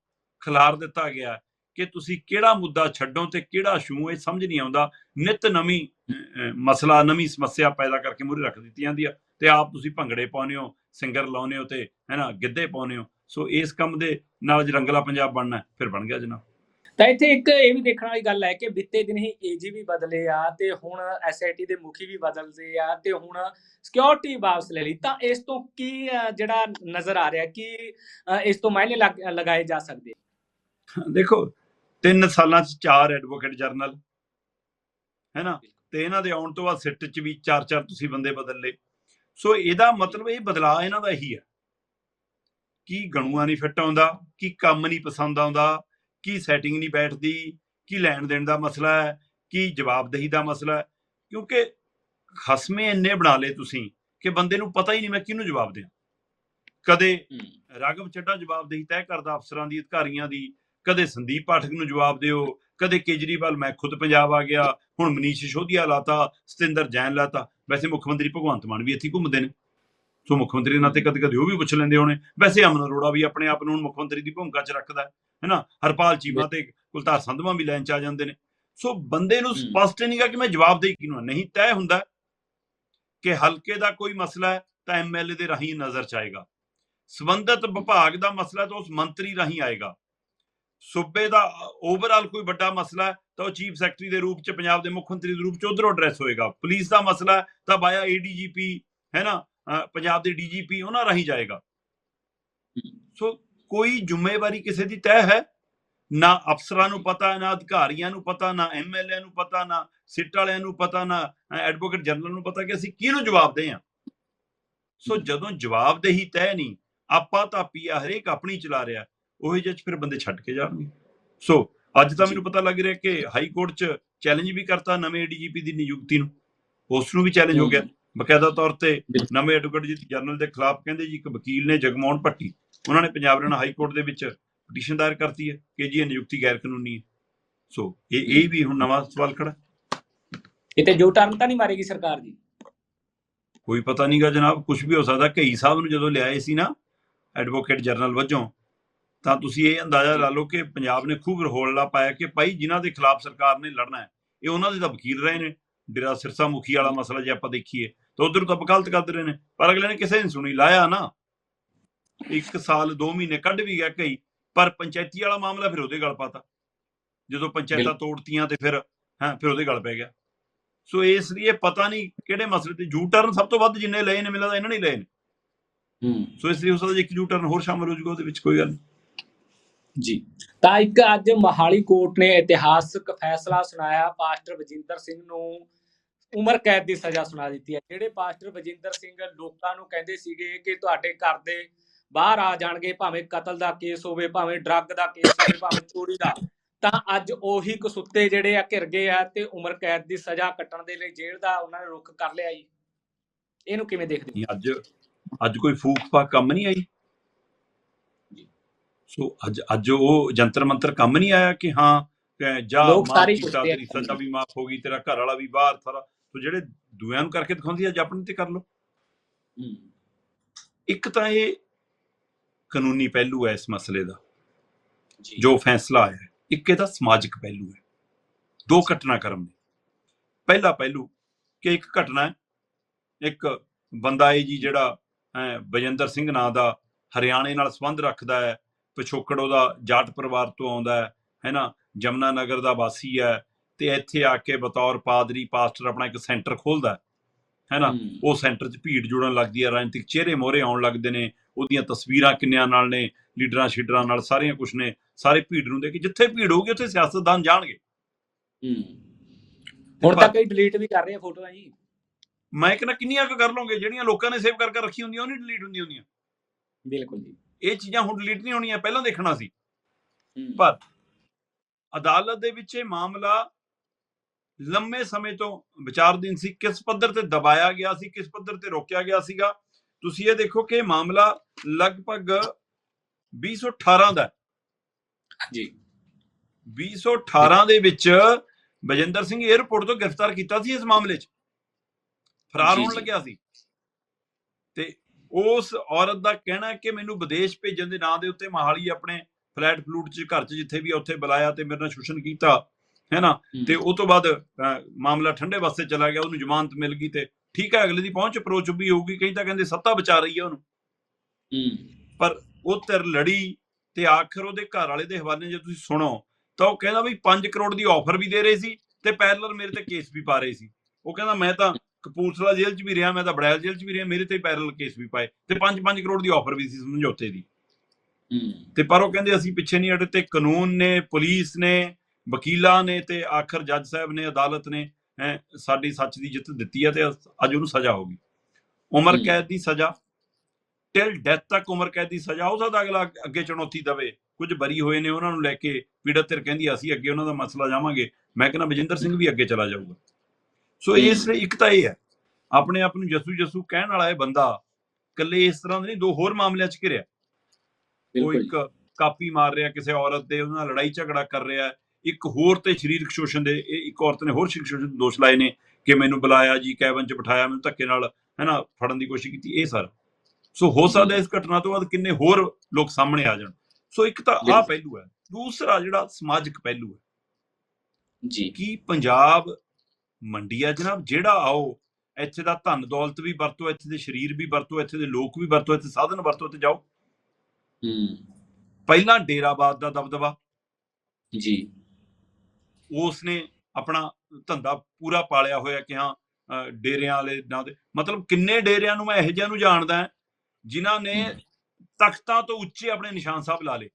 ਖਿਲਾਰ ਦਿੱਤਾ ਗਿਆ ਕਿ ਤੁਸੀਂ ਕਿਹੜਾ ਮੁੱਦਾ ਛੱਡੋ ਤੇ ਕਿਹੜਾ ਛੂਹੋ ਇਹ ਸਮਝ ਨਹੀਂ ਆਉਂਦਾ ਨਿਤ ਨਵੀਂ ਮਸਲਾ ਨਵੀਂ ਸਮੱਸਿਆ ਪੈਦਾ ਕਰਕੇ ਮੂਹਰੇ ਰੱਖ ਦਿੱਤੀ ਜਾਂਦੀ ਆ ਤੇ ਆਪ ਤੁਸੀਂ ਭੰਗੜੇ ਪਾਉਂਦੇ ਹੋ ਸਿੰਗਰ ਲਾਉਂਦੇ ਹੋ ਤੇ ਹੈਨਾ ਗਿੱਧੇ ਪਾਉਂਦੇ ਹੋ ਸੋ ਇਸ ਕੰਮ ਦੇ ਨਾਲ ਜੇ ਰੰਗਲਾ ਪੰਜਾਬ ਬਣਨਾ ਹੈ, ਫਿਰ ਬਣ ਗਿਆ ਜਨਾਬ। ਤਾਂ ਇੱਥੇ ਇੱਕ ਇਹ ਵੀ ਦੇਖਣ ਵਾਲੀ ਗੱਲ ਹੈ ਕਿ ਬੀਤੇ ਦਿਨ ਹੀ ਏਜੀ ਵੀ ਬਦਲੇ ਆ ਤੇ ਹੁਣ ਐਸਆਈਟੀ ਦੇ ਮੁਖੀ ਵੀ ਬਦਲਦੇ ਆ ਤੇ ਹੁਣ ਸਿਕਿਉਰਿਟੀ ਵਾਪਸ ਲੈ ਲਈ। ਤਾਂ ਇਸ ਤੋਂ ਕੀ ਜਿਹੜਾ ਨਜ਼ਰ ਆ ਰਿਹਾ ਕਿ ਇਸ ਤੋਂ ਮਾਇਨੇ ਲੱਗ- ਲਗਾਏ ਜਾ ਸਕਦੇ? ਦੇਖੋ ਤਿੰਨ ਸਾਲਾਂ 'ਚ ਚਾਰ ਐਡਵੋਕੇਟ ਜਰਨਲ ਹੈ ਨਾ? ਤੇ ਇਹਨਾਂ ਦੇ ਆਉਣ ਤੋਂ ਬਾਅਦ ਸਿੱਟ 'ਚ ਵੀ ਚਾਰ ਚਾਰ ਤੁਸੀਂ ਬੰਦੇ ਬਦਲ ਲਏ। ਸੋ ਇਹਦਾ ਮਤਲਬ ਇਹ ਬਦਲਾਅ ਇਹਨਾਂ ਦਾ ਇਹੀ ਹੈ। ਕੀ ਗਣੂਆ ਨਹੀਂ ਫਿੱਟ ਆਉਂਦਾ ਕੀ ਕੰਮ ਨਹੀਂ ਪਸੰਦ ਆਉਂਦਾ ਕੀ ਸੈਟਿੰਗ ਨਹੀਂ ਬੈਠਦੀ ਕੀ ਲੈਣ ਦੇਣ ਦਾ ਮਸਲਾ ਹੈ ਕੀ ਜਵਾਬਦੇਹੀ ਦਾ ਮਸਲਾ ਹੈ। ਕਿਉਂਕਿ ਖਸਮੇ ਇੰਨੇ ਬਣਾ ਲਏ ਤੁਸੀਂ ਕਿ ਬੰਦੇ ਨੂੰ ਪਤਾ ਹੀ ਨਹੀਂ ਮੈਂ ਕਿਹਨੂੰ ਜਵਾਬ ਦਿਆਂ। ਕਦੇ ਰਾਘਵ ਚੱਡਾ ਜਵਾਬਦੇਹੀ ਤੈਅ ਕਰਦਾ ਅਫਸਰਾਂ ਦੀ ਅਧਿਕਾਰੀਆਂ ਦੀ ਕਦੇ ਸੰਦੀਪ ਪਾਠਕ ਨੂੰ ਜਵਾਬ ਦਿਓ ਕਦੇ ਕੇਜਰੀਵਾਲ ਮੈਂ ਖੁਦ ਪੰਜਾਬ ਆ ਗਿਆ ਹੁਣ ਮਨੀਸ਼ ਸਿਸੋਦੀਆ ਲਾਤਾ ਸਤਿੰਦਰ ਜੈਨ ਲਾਤਾ। ਵੈਸੇ ਮੁੱਖ ਮੰਤਰੀ ਭਗਵੰਤ ਮਾਨ ਵੀ ਇੱਥੇ ਘੁੰਮਦੇ ਨੇ। ਸੋ ਮੁੱਖ ਮੰਤਰੀ ਨਾਲ ਤੇ ਕਦੇ ਕਦੇ ਉਹ ਵੀ ਪੁੱਛ ਲੈਂਦੇ ਹੋਣੇ। ਵੈਸੇ ਅਮਨ ਅਰੋੜਾ ਵੀ ਆਪਣੇ ਆਪ ਨੂੰ ਮੁੱਖ ਮੰਤਰੀ ਦੀ ਭੂਮਿਕਾ 'ਚ ਰੱਖਦਾ ਹੈ ਹੈਨਾ ਹਰਪਾਲ ਚੀਮਾ ਤੇ ਕੁਲਤਾਰ ਸੰਧਵਾ ਵੀ ਲਾਈਨ 'ਚ ਆ ਜਾਂਦੇ ਨੇ। ਸੋ ਬੰਦੇ ਨੂੰ। ਸਪਸ਼ਟ ਨਹੀਂਗਾ ਕਿ ਮੈਂ ਜਵਾਬਦੇਹੀ ਕਿਹਨੂੰ ਹੈ। ਨਹੀਂ ਤੈਅ ਹੁੰਦਾ ਕਿ ਹਲਕੇ ਦਾ ਕੋਈ ਮਸਲਾ ਹੈ ਤਾਂ ਐਮਐਲਏ ਦੇ ਰਾਹੀਂ ਨਜ਼ਰ 'ਚ ਆਏਗਾ। ਸੰਬੰਧਿਤ ਵਿਭਾਗ ਦਾ ਮਸਲਾ ਤਾਂ ਉਸ ਮੰਤਰੀ ਰਾਹੀਂ ਆਏਗਾ। ਸੂਬੇ ਦਾ ਓਵਰਆਲ ਕੋਈ ਵੱਡਾ ਮਸਲਾ ਹੈ ਤਾਂ ਉਹ ਚੀਫ ਸੈਕਟਰੀ ਦੇ ਰੂਪ 'ਚ ਪੰਜਾਬ ਦੇ ਮੁੱਖ ਮੰਤਰੀ ਦੇ ਰੂਪ 'ਚ ਉਧਰੋਂ ਐਡਰੈਸ ਹੋਏਗਾ। ਪੁਲਿਸ ਦਾ ਮਸਲਾ ਤਾਂ ਬਾਇਆ ਏਡੀਜੀਪੀ ਹੈ ਨਾ? ਪੰਜਾਬ ਦੇ ਡੀਜੀਪੀ ਉਹਨਾਂ ਰਾਹੀਂ ਜਾਏਗਾ। ਸੋ ਕੋਈ ਜ਼ਿੰਮੇਵਾਰੀ ਕਿਸੇ ਦੀ ਤੈਅ ਹੈ? ਨਾ ਅਫਸਰਾਂ ਨੂੰ ਪਤਾ ਨਾ ਅਧਿਕਾਰੀਆਂ ਨੂੰ ਪਤਾ ਨਾ ਐਮਐਲਏ ਨੂੰ ਪਤਾ ਨਾ ਸਿੱਟ ਵਾਲਿਆਂ ਨੂੰ ਪਤਾ ਨਾ ਐਡਵੋਕੇਟ ਜਨਰਲ ਨੂੰ ਪਤਾ ਕਿ ਅਸੀਂ ਕਿਹਨੂੰ ਜਵਾਬ ਦੇ ਆ? ਸੋ ਜਦੋਂ ਜਵਾਬਦੇਹੀ ਤੈਅ ਨਹੀਂ ਆਪਾਂ ਤਾਂ ਪੀਆ ਹਰੇਕ ਆਪਣੀ ਚਲਾ ਰਿਹਾ। ਉਹੀ ਜਿਹੇ 'ਚ ਫਿਰ ਬੰਦੇ ਛੱਡ ਕੇ ਜਾਣਗੇ। ਸੋ ਅੱਜ ਤਾਂ। ਮੈਨੂੰ ਪਤਾ ਲੱਗ ਰਿਹਾ ਕਿ ਹਾਈ ਕੋਰਟ 'ਚ ਚੈਲੰਜ ਵੀ ਕਰਤਾ ਨਵੇਂ ਡੀਜੀਪੀ ਦੀ ਨਿਯੁਕਤੀ ਨੂੰ। ਉਸ ਨੂੰ ਵੀ ਚੈਲੰਜ ਹੋ ਗਿਆ। ਬਕਾਇਦਾ ਤੌਰ ਤੇ। ਨਵੇਂ ਐਡਵੋਕੇਟ ਜੀ ਜਨਰਲ ਦੇ ਖਿਲਾਫ ਕਹਿੰਦੇ ਜੀ ਇੱਕ ਵਕੀਲ ਨੇ ਜਗਮੋਹਨ ਭੱਟੀ ਉਹਨਾਂ ਨੇ ਪੰਜਾਬ ਹਰਿਆਣਾ ਹਾਈ ਕੋਰਟ ਦੇ ਵਿੱਚ ਪਟੀਸ਼ਨ ਦਾਇਰ ਕਰਤੀ ਹੈ ਕਿ ਜੀ ਇਹ ਨਿਯੁਕਤੀ ਗੈਰ ਕਾਨੂੰਨੀ ਹੈ। ਸੋ ਇਹ ਇਹ ਵੀ ਹੁਣ ਨਵਾਂ ਸਵਾਲ ਖੜਾ। ਕਿਤੇ ਜੋ ਟਰਨ ਤਾਂ ਨਹੀਂ ਮਾਰੇਗੀ ਸਰਕਾਰ ਜੀ। ਕੋਈ ਪਤਾ ਨਹੀਂਗਾ ਜਨਾਬ ਕੁਝ ਵੀ ਹੋ ਸਕਦਾ। ਕਈ ਸਾਹਿਬ ਨੂੰ ਜਦੋਂ ਲਿਆਏ ਸੀ ਨਾ ਐਡਵੋਕੇਟ ਜਨਰਲ ਵਜੋਂ ਤਾਂ ਤੁਸੀਂ ਇਹ ਅੰਦਾਜ਼ਾ ਲਾ ਲਓ ਕਿ ਪੰਜਾਬ ਨੇ ਖੂਬ ਰੋਲਾ ਪਾਇਆ ਕਿ ਭਾਈ ਜਿਨ੍ਹਾਂ ਦੇ ਖਿਲਾਫ ਸਰਕਾਰ ਨੇ ਲੜਨਾ ਹੈ ਇਹ ਉਹਨਾਂ ਦੇ ਤਾਂ ਵਕੀਲ ਰਹੇ ਨੇ। ਡੇਰਾ ਸਿਰਸਾ ਮੁਖੀ ਵਾਲਾ ਮਸਲਾ ਜੇ ਆਪਾਂ ਦੇਖੀਏ ਤਾਂ ਉਧਰ ਤਾਂ ਵਕਾਲਤ ਕਰਦੇ ਰਹੇ ਨੇ। ਪਰ ਅਗਲੇ ਨੇ ਕਿਸੇ ਨੇ ਸੁਣੀ ਲਾਇਆ ਨਾ। ਇੱਕ ਸਾਲ 2 ਮਹੀਨੇ ਕੱਢ ਵੀ ਗਿਆ ਕਈ ਪਰ ਪੰਚਾਇਤੀ ਵਾਲਾ ਮਾਮਲਾ ਫਿਰ ਉਹਦੇ ਗਲ ਪਾਤਾ। ਜਦੋਂ ਪੰਚਾਇਤਾਂ ਤੋੜਤੀਆਂ ਤੇ ਫਿਰ ਹਾਂ ਫਿਰ ਉਹਦੇ ਗਲ ਪੈ ਗਿਆ। ਸੋ ਇਸ ਲਈ ਇਹ ਪਤਾ ਨਹੀਂ ਕਿਹੜੇ ਮਸਲੇ ਤੇ ਯੂ ਟਰਨ ਸਭ ਤੋਂ ਵੱਧ ਜਿੰਨੇ ਲਏ ਨੇ ਮਿਲਦਾ ਇਹਨਾਂ ਨੇ ਲਏ ਨੇ। ਹੂੰ। ਸੋ ਇਸ ਲਈ ਹੋ ਸਕਦਾ ਜੇ ਇੱਕ ਯੂ ਟਰਨ ਹੋਰ ਸ਼ਾਮਲ ਹੋ ਜਾਊਗਾ ਉਹਦੇ ਵਿੱਚ ਕੋਈ ਗੱਲ ਨਹੀਂ ਜੀ। ਤਾਂ ਇੱਕ ਅੱਜ ਮਹਾਲੀ ਕੋਰਟ ਨੇ ਇਤਿਹਾਸਕ ਫੈਸਲਾ ਸੁਣਾਇਆ ਪਾਸਟਰ ਵਜਿੰਦਰ ਸਿੰਘ ਨੂੰ ਉਮਰ ਕੈਦ ਦੀ ਸਜ਼ਾ ਸੁਣਾ ਦਿੱਤੀ ਹੈ। ਜਿਹੜੇ ਪਾਸਟਰ ਵਜਿੰਦਰ ਸਿੰਘ ਲੋਕਾਂ ਨੂੰ ਕਹਿੰਦੇ ਸੀਗੇ ਕਿ ਤੁਹਾਡੇ ਘਰ ਦੇ ਬਾਹਰ ਆ ਜਾਣਗੇ ਭਾਵੇਂ ਕਤਲ ਦਾ ਕੇਸ ਹੋਵੇ ਭਾਵੇਂ ਡਰੱਗ ਦਾ ਕੇਸ ਹੋਵੇ ਭਾਵੇਂ ਚੋਰੀ ਦਾ ਤਾਂ ਅੱਜ ਉਹੀ ਕਸੁੱਤੇ ਜਿਹੜੇ ਆ ਘਿਰ ਗਏ ਆ ਤੇ ਉਮਰ ਕੈਦ ਦੀ ਸਜ਼ਾ ਕੱਟਣ ਦੇ ਲਈ ਜੇਲ੍ਹ ਦਾ ਉਹਨਾਂ ਨੇ ਰੁਖ ਕਰ ਲਿਆ ਜੀ। ਇਹਨੂੰ ਕਿਵੇਂ ਦੇਖਦੇ ਨਹੀਂ, ਅੱਜ ਅੱਜ ਕੋਈ ਫੂਕ ਫਾਕ ਕੰਮ ਨਹੀਂ ਆਈ। ਸੋ ਅੱਜ ਅੱਜ ਉਹ ਜੰਤਰ ਮੰਤਰ ਕੰਮ ਨਹੀਂ ਆਇਆ ਕਿ ਹਾਂ ਜਾ ਮਾਫ਼ ਹੀ ਕੀਤਾ, ਤੇਰੀ ਸਜ਼ਾ ਵੀ ਮਾਫ ਹੋ ਗਈ ਤੇਰਾ ਘਰ ਵਾਲਾ ਵੀ ਬਾਹਰ ਸਾਰਾ ਸੋ ਜਿਹੜੇ ਦੂਆਂ ਨੂੰ ਕਰਕੇ ਦਿਖਾਉਂਦੀ ਅੱਜ ਆਪਣੇ ਤੇ ਕਰ ਲਓ। ਇੱਕ ਤਾਂ ਇਹ ਕਾਨੂੰਨੀ ਪਹਿਲੂ ਹੈ ਇਸ ਮਸਲੇ ਦਾ ਜੀ। ਫੈਸਲਾ ਆਇਆ ਇੱਕ ਇਹਦਾ ਸਮਾਜਿਕ ਪਹਿਲੂ ਹੈ। ਦੋ ਘਟਨਾਕ੍ਰਮ ਨੇ। ਪਹਿਲਾ ਪਹਿਲੂ ਕਿ ਇੱਕ ਘਟਨਾ ਹੈ ਇੱਕ ਬੰਦਾ ਹੈ ਜੀ ਜਿਹੜਾ ਬਜਿੰਦਰ ਸਿੰਘ ਨਾਂ ਦਾ ਹਰਿਆਣੇ ਨਾਲ ਸੰਬੰਧ ਰੱਖਦਾ ਹੈ ਪਿਛੋਕੜ ਉਹਦਾ ਜਾਟ ਪਰਿਵਾਰ ਤੋਂ ਆਉਂਦਾ ਹੈ ਹੈਨਾ ਜਮਨਾ ਨਗਰ ਦਾ ਵਾਸੀ ਹੈ ਤੇ ਇੱਥੇ ਆ ਕੇ ਬਤੌਰ ਪਾਦਰੀ ਪਾਸਟਰ ਆਪਣਾ ਇੱਕ ਸੈਂਟਰ ਖੋਲਦਾ ਹੈ ਹੂੰ, ਉਹ ਸੈਂਟਰ 'ਚ ਭੀੜ ਜੁੜਨ ਲੱਗਦੀ ਹੈ ਰਾਜਨੀਤਿਕ ਚਿਹਰੇ ਮੋਹਰੇ ਆਉਣ ਲੱਗਦੇ ਨੇ ਉਹਦੀਆਂ ਤਸਵੀਰਾਂ ਕਿੰਨਿਆਂ ਨਾਲ ਨੇ ਲੀਡਰਾਂ ਸ਼ੀਡਰਾਂ ਨਾਲ ਸਾਰੀਆਂ ਕੁਛ ਨੇ ਸਾਰੇ ਭੀੜ ਨੂੰ ਦੇ ਕੇ ਜਿੱਥੇ ਭੀੜ ਹੋਊਗੀ ਉੱਥੇ ਸਿਆਸਤਦਾਨ ਜਾਣਗੇ। ਹੂੰ। ਹੁਣ ਤਾਂ ਕਈ ਡਿਲੀਟ ਵੀ ਕਰ ਰਹੇ ਆ ਫੋਟੋਆਂ ਜੀ। ਮੈਂ ਕਹਿੰਦਾ ਕਿੰਨੀਆਂ ਕੁ ਕਰ ਲਓਗੇ ਜਿਹੜੀਆਂ ਲੋਕਾਂ ਨੇ ਸੇਵ ਕਰਕੇ ਰੱਖੀ ਹੁੰਦੀਆਂ ਉਹ ਨਹੀਂ ਡਿਲੀਟ ਹੁੰਦੀਆਂ ਹੁੰਦੀਆਂ। ਬਿਲਕੁਲ ਜੀ। ਇਹ ਚੀਜ਼ਾਂ ਹੁਣ ਡਿਲੀਟ ਨਹੀਂ ਹੋਣੀਆਂ ਪਹਿਲਾਂ ਦੇਖਣਾ ਸੀ। ਪਰ ਅਦਾਲਤ ਦੇ ਵਿੱਚ ਇਹ ਮਾਮਲਾ ਲੰਮੇ ਸਮੇਂ ਤੋਂ ਵਿਚਾਰਧੀਨ ਸੀ ਕਿਸ ਪੱਧਰ ਤੇ ਦਬਾਇਆ ਗਿਆ ਸੀ ਕਿਸ ਪੱਧਰ ਤੇ ਰੋਕਿਆ ਗਿਆ ਸੀਗਾ? ਤੁਸੀਂ ਇਹ ਦੇਖੋ ਕਿ ਮਾਮਲਾ ਲਗਭਗ 2018 ਦਾ। ਜੀ 2018 ਦੇ ਵਿੱਚ ਬਜਿੰਦਰ ਸਿੰਘ 에ਅਰਪੋਰਟ ਤੋਂ ਗ੍ਰਿਫਤਾਰ ਕੀਤਾ ਸੀ ਇਸ ਮਾਮਲੇ 'ਚ। ਫਰਾਰ ਹੋਣ। ਲੱਗਿਆ ਸੀ। ਤੇ ਉਸ ਔਰਤ ਦਾ ਕਹਿਣਾ ਕਿ ਮੈਨੂੰ ਵਿਦੇਸ਼ ਭੇਜਣ ਦੇ ਨਾਂ ਦੇ ਉੱਤੇ ਮਹਾਲੀ ਆਪਣੇ ਫਲੈਟ ਫਲੂਟ 'ਚ ਘਰ 'ਚ ਜਿੱਥੇ ਵੀ ਉੱਥੇ ਬੁਲਾਇਆ ਤੇ ਮੇਰੇ ਨਾਲ ਸ਼ੋਸ਼ਣ ਕੀਤਾ। ਹੈ ਨਾ? ਤੇ ਉਸ ਤੋਂ ਬਾਅਦ ਮਾਮਲਾ ਠੰਡੇ ਵਾਸਤੇ ਚਲਾ ਗਿਆ ਉਹਨੂੰ ਜ਼ਮਾਨਤ ਮਿਲ ਗਈ ਤੇ ਠੀਕ ਹੈ ਅਗਲੇ ਦੀ ਪਹੁੰਚ ਅਪਰੋਚ ਵੀ ਹੋਊਗੀ ਕਈ ਤਾਂ ਕਹਿੰਦੇ ਸੱਤਾ ਬਚਾ ਰਹੀ ਹੈ ਉਹਨੂੰ। ਹੂੰ। ਪਰ ਉਹ ਧਿਰ ਲੜੀ ਤੇ ਆਖਰ ਉਹਦੇ ਘਰ ਵਾਲੇ ਦੇ ਹਵਾਲੇ ਜੇ ਤੁਸੀਂ ਸੁਣੋ ਤਾਂ ਉਹ ਕਹਿੰਦਾ ਵੀ 5 ਕਰੋੜ ਦੀ ਆਫਰ ਵੀ ਦੇ ਰਹੇ ਸੀ ਤੇ ਪੈਰਲਰ ਮੇਰੇ ਤੇ ਕੇਸ ਵੀ ਪਾ ਰਹੇ ਸੀ। ਉਹ ਕਹਿੰਦਾ ਮੈਂ ਤਾਂ ਕਪੂਰਥਲਾ ਜੇਲ੍ਹ 'ਚ ਵੀ ਰਿਹਾ ਮੈਂ ਤਾਂ ਬੜੈਲ ਜੇਲ੍ਹ 'ਚ ਵੀ ਰਿਹਾ ਮੇਰੇ ਤੇ ਪੈਰਲਰ ਕੇਸ ਵੀ ਪਾਏ ਤੇ 5-5 ਕਰੋੜ ਦੀ ਆਫਰ ਵੀ ਸੀ ਸਮਝੌਤੇ ਦੀ। ਹੂੰ। ਤੇ ਪਰ ਉਹ ਕਹਿੰਦੇ ਅਸੀਂ ਪਿੱਛੇ ਨਹੀਂ ਹਟੇ ਤੇ ਕਾਨੂੰਨ ਨੇ ਪੁਲਿਸ ਨੇ ਵਕੀਲਾਂ ਨੇ ਤੇ ਆਖਰ ਜੱਜ ਸਾਹਿਬ ਨੇ ਅਦਾਲਤ ਨੇ ਸਾਡੀ ਸੱਚ ਦੀ ਜਿੱਤ ਦਿੱਤੀ ਹੈ ਤੇ ਅੱਜ ਉਹਨੂੰ ਸਜ਼ਾ ਹੋ ਗਈ। ਉਮਰ। ਕੈਦ ਦੀ ਸਜ਼ਾ। ਟਿਲ ਡੈਥ ਤੱਕ ਉਮਰ ਕੈਦ ਦੀ ਸਜ਼ਾ। ਹੋ ਸਕਦਾ ਅਗਲਾ ਅੱਗੇ ਚੁਣੌਤੀ ਦਵੇ। ਕੁਝ ਬਰੀ ਹੋਏ ਨੇ ਉਹਨਾਂ ਨੂੰ ਲੈ ਕੇ ਪੀੜਤ ਧਿਰ ਕਹਿੰਦੀ ਅਸੀਂ ਅੱਗੇ ਉਹਨਾਂ ਦਾ ਮਸਲਾ ਜਾਵਾਂਗੇ। ਮੈਂ ਕਹਿੰਦਾ ਬਜਿੰਦਰ ਸਿੰਘ ਵੀ ਅੱਗੇ ਚਲਾ ਜਾਊਗਾ। ਸੋ। ਇਸ ਲਈ ਇੱਕ ਤਾਂ ਇਹ ਹੈ ਆਪਣੇ ਆਪ ਨੂੰ ਜਸੂ ਜਸੂ ਕਹਿਣ ਵਾਲਾ ਇਹ ਬੰਦਾ ਇਕੱਲੇ ਇਸ ਤਰ੍ਹਾਂ ਦੇ ਨਹੀਂ ਦੋ ਹੋਰ ਮਾਮਲਿਆਂ 'ਚ ਘਿਰਿਆ। ਉਹ ਇੱਕ ਕਾਪੀ ਮਾਰ ਰਿਹਾ ਕਿਸੇ ਔਰਤ ਦੇ ਉਹਦੇ ਨਾਲ ਲੜਾਈ ਝਗੜਾ ਕਰ ਰਿਹਾ। ਇੱਕ ਹੋਰ ਤੇ ਸਰੀਰਕ ਸ਼ੋਸ਼ਣ ਦੇ ਇਹ ਇੱਕ ਔਰਤ ਨੇ ਹੋਰ ਸਰੀਰਕ ਸ਼ੋਸ਼ਣ ਦੇ ਦੋਸ਼ ਲਾਏ ਨੇ ਕਿ ਮੈਨੂੰ ਬੁਲਾਇਆ ਜੀ ਕੈਬਨ 'ਚ ਬਿਠਾਇਆ ਮੈਨੂੰ ਧੱਕੇ ਨਾਲ ਹੈਨਾ ਫੜਨ ਦੀ ਕੋਸ਼ਿਸ਼ ਕੀਤੀ ਇਹ ਸਾਰਾ। ਸੋ ਹੋ ਸਕਦਾ ਇਸ ਘਟਨਾ ਤੋਂ ਬਾਅਦ ਕਿੰਨੇ ਹੋਰ ਲੋਕ ਸਾਹਮਣੇ ਆ ਜਾਣ। ਸੋ ਇੱਕ ਤਾਂ ਆਹ। ਪਹਿਲੂ ਹੈ। ਦੂਸਰਾ ਜਿਹੜਾ ਸਮਾਜਿਕ ਪਹਿਲੂ ਹੈ। ਜੀ। ਕਿ ਪੰਜਾਬ ਮੰਡੀ ਆ ਜਨਾਬ? ਜਿਹੜਾ ਆਓ ਇੱਥੇ ਦਾ ਧਨ ਦੌਲਤ ਵੀ ਵਰਤੋ ਇੱਥੇ ਦੇ ਸਰੀਰ ਵੀ ਵਰਤੋ ਇੱਥੇ ਦੇ ਲੋਕ ਵੀ ਵਰਤੋ ਇੱਥੇ ਸਾਧਨ ਵਰਤੋ ਤੇ ਜਾਓ। ਹੂੰ। ਪਹਿਲਾਂ ਡੇਰਾਬਾਦ ਦਾ ਦਬਦਬਾ। ਜੀ। ਉਸ ਨੇ ਆਪਣਾ ਧੰਦਾ ਪੂਰਾ ਪਾਲਿਆ ਹੋਇਆ ਕਿ ਹਾਂ ਡੇਰਿਆਂ ਵਾਲੇ ਨਾਂ ਦੇ ਮਤਲਬ ਕਿੰਨੇ ਡੇਰਿਆਂ ਨੂੰ ਮੈਂ ਇਹੋ ਜਿਹਿਆਂ ਨੂੰ ਜਾਣਦਾ ਜਿਨ੍ਹਾਂ ਨੇ ਤਖਤਾਂ ਤੋਂ ਉੱਚੇ ਆਪਣੇ ਨਿਸ਼ਾਨ ਸਾਹਿਬ ਲਾ ਲਏ।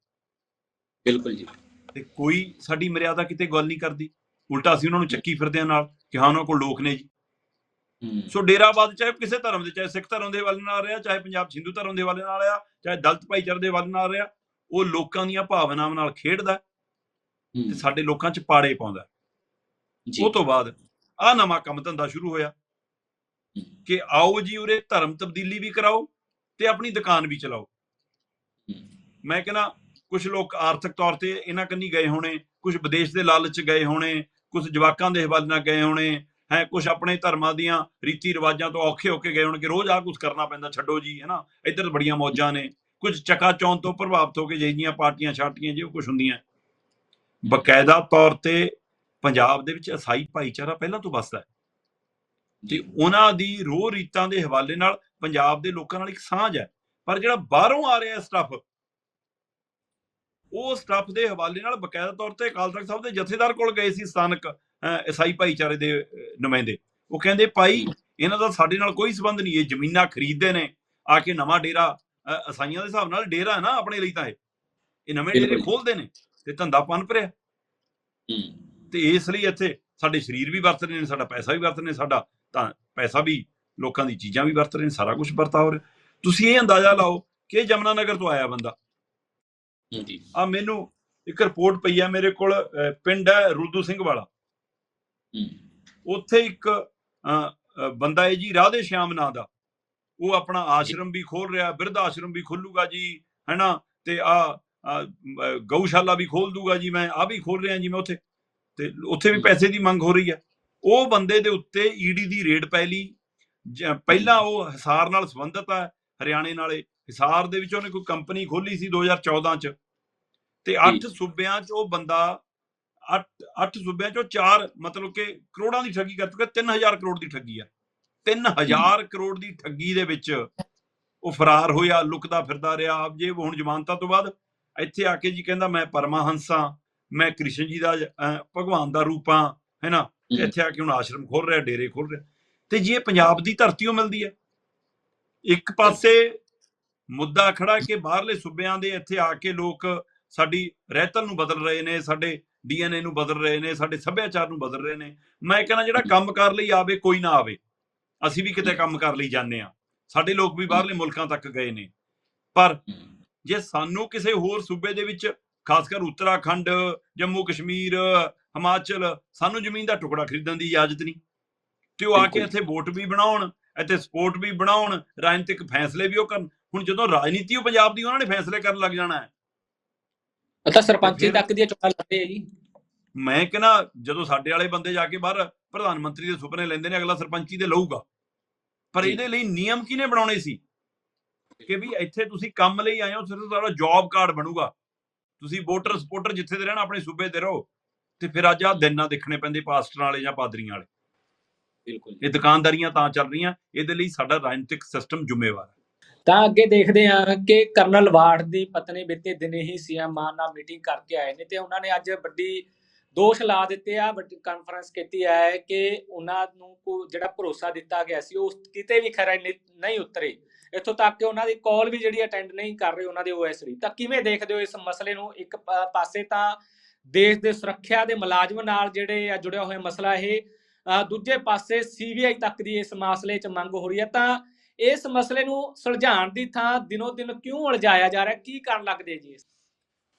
ਬਿਲਕੁਲ ਜੀ। ਤੇ ਕੋਈ ਸਾਡੀ ਮਰਿਆਦਾ ਕਿਤੇ ਗੱਲ ਨਹੀਂ ਕਰਦੀ। ਉਲਟਾ ਅਸੀਂ ਉਹਨਾਂ ਨੂੰ ਚੱਕੀ ਫਿਰਦੇ ਹਾਂ ਨਾਲ ਕਿ ਹਾਂ ਉਹਨਾਂ ਕੋਲ ਲੋਕ ਨੇ ਜੀ। ਸੋ ਡੇਰਾਬਾਦ ਚਾਹੇ ਕਿਸੇ ਧਰਮ ਦੇ ਚਾਹੇ ਸਿੱਖ ਧਰਮ ਦੇ ਵੱਲ ਨਾਲ ਰਿਹਾ ਚਾਹੇ ਪੰਜਾਬ ਹਿੰਦੂ ਧਰਮ ਦੇ ਵੱਲ ਨਾਲ ਰਿਹਾ ਚਾਹੇ ਦਲਿਤ ਭਾਈਚਾਰੇ ਦੇ ਵੱਲ ਨਾਲ ਰਿਹਾ ਉਹ ਲੋਕਾਂ ਦੀਆਂ ਭਾਵਨਾਵਾਂ ਨਾਲ ਖੇਡਦਾ ਤੇ ਸਾਡੇ ਲੋਕਾਂ 'ਚ ਪਾੜੇ ਪਾਉਂਦਾ। ਜੀ। ਉਹ ਤੋਂ ਬਾਅਦ ਆ ਨਵਾਂ ਕੰਮ ਧੰਦਾ ਸ਼ੁਰੂ ਹੋਇਆ। ਕਿ ਆਓ ਜੀ ਉਰੇ ਧਰਮ ਤਬਦੀਲੀ ਵੀ ਕਰਾਓ ਤੇ ਆਪਣੀ ਦੁਕਾਨ ਵੀ ਚਲਾਓ। ਮੈਂ ਕਹਿੰਦਾ ਕੁਝ ਲੋਕ ਆਰਥਿਕ ਤੌਰ ਤੇ ਇਹਨਾਂ ਕੰਨੀ ਗਏ ਹੋਣੇ ਕੁਝ ਵਿਦੇਸ਼ ਦੇ ਲਾਲਚ 'ਚ ਗਏ ਹੋਣੇ ਕੁਝ ਜਵਾਕਾਂ ਦੇ ਹਵਾਲੇ ਨਾਲ ਗਏ ਹੋਣੇ ਹੈ ਕੁਝ ਆਪਣੇ ਧਰਮਾਂ ਦੀਆਂ ਰੀਤੀ ਰਿਵਾਜਾਂ ਤੋਂ ਔਖੇ ਹੋ ਕੇ ਗਏ ਹੋਣ ਕਿ ਰੋਜ਼ ਆ ਕੁਝ ਕਰਨਾ ਪੈਂਦਾ ਛੱਡੋ ਜੀ ਹੈਨਾ ਇੱਧਰ ਬੜੀਆਂ ਮੌਜਾਂ ਨੇ। ਕੁਝ ਚਕਾਚੌਂਧ ਤੋਂ ਪ੍ਰਭਾਵਿਤ ਹੋ ਕੇ ਜਿਹੜੀਆਂ ਪਾਰਟੀਆਂ ਛਾਟੀਆਂ ਜਿਹੋ ਕੁਝ ਹੁੰਦੀਆਂ। ਬਕਾਇਦਾ ਤੌਰ ਤੇ ਪੰਜਾਬ ਦੇ ਵਿੱਚ ਈਸਾਈ ਭਾਈਚਾਰਾ ਪਹਿਲਾਂ ਤੋਂ ਵਸਦਾ ਹੈ। ਤੇ ਉਹਨਾਂ ਦੀ ਰੋਹ ਰੀਤਾਂ ਦੇ ਹਵਾਲੇ ਨਾਲ ਪੰਜਾਬ ਦੇ ਲੋਕਾਂ ਨਾਲ ਇੱਕ ਸਾਂਝ ਹੈ। ਪਰ ਜਿਹੜਾ ਬਾਹਰੋਂ ਆ ਰਿਹਾ ਸਟੱਫ ਉਹ ਸਟੱਫ ਦੇ ਹਵਾਲੇ ਨਾਲ ਬਕਾਇਦਾ ਤੌਰ ਤੇ ਅਕਾਲ ਤਖਤ ਸਾਹਿਬ ਦੇ ਜਥੇਦਾਰ ਕੋਲ ਗਏ ਸੀ ਸਥਾਨਕ ਈਸਾਈ ਭਾਈਚਾਰੇ ਦੇ ਨੁਮਾਇੰਦੇ। ਉਹ ਕਹਿੰਦੇ ਭਾਈ ਇਹਨਾਂ ਦਾ ਸਾਡੇ ਨਾਲ ਕੋਈ ਸਬੰਧ ਨਹੀਂ ਇਹ ਜ਼ਮੀਨਾਂ ਖਰੀਦਦੇ ਨੇ। ਆ ਕੇ ਨਵਾਂ ਡੇਰਾ ਈਸਾਈਆਂ ਦੇ ਹਿਸਾਬ ਨਾਲ ਡੇਰਾ ਹੈ ਨਾ ਆਪਣੇ ਲਈ ਤਾਂ ਇਹ। ਇਹ ਨਵੇਂ ਡੇਰੇ। ਖੋਲਦੇ ਨੇ। ਤੇ ਧੰਦਾ ਪਨ ਭਰਿਆ। ਤੇ ਇਸ ਲਈ ਇੱਥੇ ਸਾਡੇ ਸਰੀਰ ਵੀ ਵਰਤ ਰਹੇ ਨੇ ਸਾਡਾ ਪੈਸਾ ਵੀ ਵਰਤ ਰਹੇ ਨੇ ਸਾਡਾ ਤਾਂ ਪੈਸਾ ਵੀ ਲੋਕਾਂ ਦੀ ਚੀਜ਼ਾਂ ਵੀ ਵਰਤ ਰਹੇ ਨੇ ਸਾਰਾ ਕੁਝ ਵਰਤਾ ਹੋ ਰਿਹਾ। ਤੁਸੀਂ ਇਹ ਅੰਦਾਜ਼ਾ ਲਾਓ ਕਿ ਜਮਨਾ ਨਗਰ ਤੋਂ ਆਇਆ ਬੰਦਾ। ਜੀ ਆ ਮੈਨੂੰ ਇੱਕ ਰਿਪੋਰਟ ਪਈ ਆ ਮੇਰੇ ਕੋਲ ਪਿੰਡ ਹੈ ਰੁੱਦੂ ਸਿੰਘ ਵਾਲਾ। ਉੱਥੇ ਇੱਕ ਬੰਦਾ ਹੈ ਜੀ ਰਾਧੇ ਸ਼ਿਆਮ ਨਾਂ ਦਾ। ਉਹ ਆਪਣਾ ਆਸ਼ਰਮ ਵੀ ਖੋਲ ਰਿਹਾ ਬਿਰਧ ਆਸ਼ਰਮ ਵੀ ਖੋਲੂਗਾ ਜੀ ਹੈਨਾ? ਤੇ ਆ ਗਊਸ਼ਾਲਾ ਵੀ ਖੋਲ ਦੂਗਾ ਜੀ ਮੈਂ ਆ ਵੀ ਖੋਲ ਰਿਹਾ ਜੀ ਮੈਂ ਉੱਥੇ। ਤੇ ਉੱਥੇ ਵੀ ਪੈਸੇ ਦੀ ਮੰਗ ਹੋ ਰਹੀ ਹੈ ਉਹ ਬੰਦੇ ਦੇ ਉੱਤੇ ਈਡੀ ਦੀ ਰੇਡ ਪੈ ਲਈ। ਪਹਿਲਾਂ ਉਹ ਹਿਸਾਰ ਨਾਲ ਸੰਬੰਧਿਤ ਹੈ ਹਰਿਆਣੇ ਨਾਲੇ। ਹਿਸਾਰ ਦੇ ਵਿੱਚ ਉਹਨੇ ਕੋਈ ਕੰਪਨੀ ਖੋਲੀ ਸੀ 2014 ਚ। ਤੇ 8 ਸੂਬਿਆਂ ਚ ਉਹ ਬੰਦਾ 8 8 ਸੂਬਿਆਂ ਚੋਂ 4 ਮਤਲਬ ਕਿ ਕਰੋੜਾਂ ਦੀ ਠੱਗੀ ਕਰ ਚੁੱਕਾ 3000 ਕਰੋੜ ਦੀ ਠੱਗੀ ਆ। 3000 ਕਰੋੜ ਦੀ ਠੱਗੀ ਦੇ ਵਿੱਚ ਉਹ ਫਰਾਰ ਹੋਇਆ ਲੁਕਦਾ ਫਿਰਦਾ ਰਿਹਾ। ਆਪ ਜੇ ਹੁਣ ਜ਼ਮਾਨਤਾਂ ਤੋਂ ਬਾਅਦ ਇੱਥੇ ਆ ਕੇ ਜੀ ਕਹਿੰਦਾ ਮੈਂ ਪਰਮਾਹੰਸਾਂ ਮੈਂ ਕ੍ਰਿਸ਼ਨ ਜੀ ਦਾ ਭਗਵਾਨ ਦਾ ਰੂਪ ਹਾਂ ਹੈਨਾ ਇੱਥੇ ਆ ਕੇ ਹੁਣ ਆਸ਼ਰਮ ਖੋਲ ਰਿਹਾ ਡੇਰੇ ਖੋਲ ਰਿਹਾ। ਤੇ ਜੀ ਇਹ ਪੰਜਾਬ ਦੀ ਧਰਤੀੋਂ ਮਿਲਦੀ ਹੈ। ਇੱਕ ਪਾਸੇ ਮੁੱਦਾ ਖੜਾ ਕਿ ਬਾਹਰਲੇ ਸੂਬਿਆਂ ਦੇ ਇੱਥੇ ਆ ਕੇ ਲੋਕ ਸਾਡੀ ਰਹਿਤਲ ਨੂੰ ਬਦਲ ਰਹੇ ਨੇ ਸਾਡੇ ਡੀਐਨਏ ਨੂੰ ਬਦਲ ਰਹੇ ਨੇ ਸਾਡੇ ਸੱਭਿਆਚਾਰ ਨੂੰ ਬਦਲ ਰਹੇ ਨੇ। ਮੈਂ ਕਹਿੰਦਾ ਜਿਹੜਾ ਕੰਮ ਕਰ ਲਈ ਆਵੇ ਕੋਈ ਨਾ ਆਵੇ। ਅਸੀਂ ਵੀ ਕਿਤੇ ਕੰਮ ਕਰ ਲਈ ਜਾਂਦੇ ਆ ਸਾਡੇ ਲੋਕ ਵੀ ਬਾਹਰਲੇ ਮੁਲਕਾਂ ਤੱਕ ਗਏ ਨੇ। ਪਰ ਜੇ ਸਾਨੂੰ ਕਿਸੇ ਹੋਰ ਸੂਬੇ ਦੇ ਵਿੱਚ ਖਾਸ ਕਰ ਉੱਤਰਾਖੰਡ ਜੰਮੂ ਕਸ਼ਮੀਰ ਹਿਮਾਚਲ ਸਾਨੂੰ ਜ਼ਮੀਨ ਦਾ ਟੁਕੜਾ ਖਰੀਦਣ ਦੀ ਇਜਾਜ਼ਤ ਨਹੀਂ। ਤੇ ਉਹ ਆ ਕੇ। ਇੱਥੇ ਵੋਟ ਵੀ ਬਣਾਉਣ ਇੱਥੇ ਸਪੋਰਟ ਵੀ ਬਣਾਉਣ ਰਾਜਨੀਤਿਕ ਫੈਸਲੇ ਵੀ ਉਹ ਕਰਨ। ਹੁਣ ਜਦੋਂ ਰਾਜਨੀਤੀ ਉਹ ਪੰਜਾਬ ਦੀ ਉਹਨਾਂ ਨੇ ਫੈਸਲੇ ਕਰਨ ਲੱਗ ਜਾਣਾ ਹੈ। ਅੱਛਾ ਸਰਪੰਚੀ ਤੱਕ ਦੀਆਂ ਚੋਣਾਂ ਲੜਦੇ ਆ ਜੀ। ਮੈਂ ਕਹਿੰਦਾ ਜਦੋਂ ਸਾਡੇ ਵਾਲੇ ਬੰਦੇ ਜਾ ਕੇ ਬਾਹਰ ਪ੍ਰਧਾਨ ਮੰਤਰੀ ਦੇ ਸੁਪਨੇ ਲੈਂਦੇ ਨੇ ਅਗਲਾ ਸਰਪੰਚੀ ਦੇ ਲਊਗਾ। ਪਰ। ਇਹਦੇ ਲਈ ਨਿਯਮ ਕਿਹਨੇ ਬਣਾਉਣੇ ਸੀ? ਕਿ ਵੀ ਇੱਥੇ ਤੁਸੀਂ ਕੰਮ ਲਈ ਆਏ ਹੋ ਸਿਰਫ ਤੁਹਾਡਾ ਜੌਬ ਕਾਰਡ ਬਣੂਗਾ। ਤੁਸੀਂ ਵੋਟਰ ਸਪੋਰਟਰ ਜਿੱਥੇ ਦੇ ਰਹਿਣਾ ਆਪਣੇ ਸੂਬੇ ਤੇ ਰਹੋ। ਤੇ ਫਿਰ ਅੱਜ ਆ ਦਿਨ ਨਾ ਦੇਖਣੇ ਪੈਂਦੇ ਪਾਸਟਰਾਂ ਵਾਲੇ ਜਾਂ ਪਾਦਰੀਆਂ ਵਾਲੇ। ਬਿਲਕੁਲ ਇਹ ਦੁਕਾਨਦਾਰੀਆਂ ਤਾਂ ਚੱਲ ਰਹੀਆਂ ਇਹਦੇ ਲਈ ਸਾਡਾ ਰਾਜਨੀਤਿਕ ਸਿਸਟਮ ਜ਼ਿੰਮੇਵਾਰ ਹੈ। ਤਾਂ ਅੱਗੇ ਦੇਖਦੇ ਹਾਂ ਕਿ ਕਰਨਲ ਵਾਰਡ ਦੀ ਪਤਨੀ ਬੀਤੇ ਦਿਨੇ ਹੀ ਸੀਐਮ ਮਾਨ ਨਾਲ ਮੀਟਿੰਗ ਕਰਕੇ ਆਏ ਨੇ ਤੇ ਉਹਨਾਂ ਨੇ ਅੱਜ ਵੱਡੀ ਦੋਸ਼ ਲਾ ਦਿੱਤੇ ਆ ਵੱਡੀ ਕਾਨਫਰੰਸ ਕੀਤੀ ਹੈ ਕਿ ਉਹਨਾਂ ਨੂੰ ਜਿਹੜਾ ਭਰੋਸਾ ਦਿੱਤਾ ਗਿਆ ਸੀ ਉਹ ਕਿਤੇ ਵੀ ਖਰਾ ਨਹੀਂ ਨਹੀਂ ਉਤਰੇ। ਇੱਥੋਂ ਤੱਕ ਕਿ ਉਹਨਾਂ ਦੀ ਕਾਲ ਵੀ ਜਿਹੜੀ ਅਟੈਂਡ ਨਹੀਂ ਕਰ ਰਹੇ ਉਹਨਾਂ ਦੇ ਓਐਸਡੀ ਤਾਂ ਕਿਵੇਂ ਦੇਖਦੇ ਹੋ ਇਸ ਮਸਲੇ ਨੂੰ? ਇੱਕ ਪਾਸੇ ਤਾਂ ਦੇਸ਼ ਦੇ ਸੁਰੱਖਿਆ ਦੇ ਮੁਲਾਜ਼ਮ ਨਾਲ ਜਿਹੜੇ ਜੁੜਿਆ ਹੋਇਆ ਮਸਲਾ ਇਹ ਦੂਜੇ ਪਾਸੇ ਸੀਬੀਆਈ ਤੱਕ ਦੀ ਇਸ ਮਸਲੇ 'ਚ ਮੰਗ ਹੋ ਰਹੀ ਹੈ। ਤਾਂ ਇਸ ਮਸਲੇ ਨੂੰ ਸੁਲਝਾਉਣ ਦੀ ਥਾਂ ਦਿਨੋ ਦਿਨ ਕਿਉਂ ਉਲਝਾਇਆ ਜਾ ਰਿਹਾ? ਕੀ ਕਰਨ ਲੱਗਦੇ ਜੀ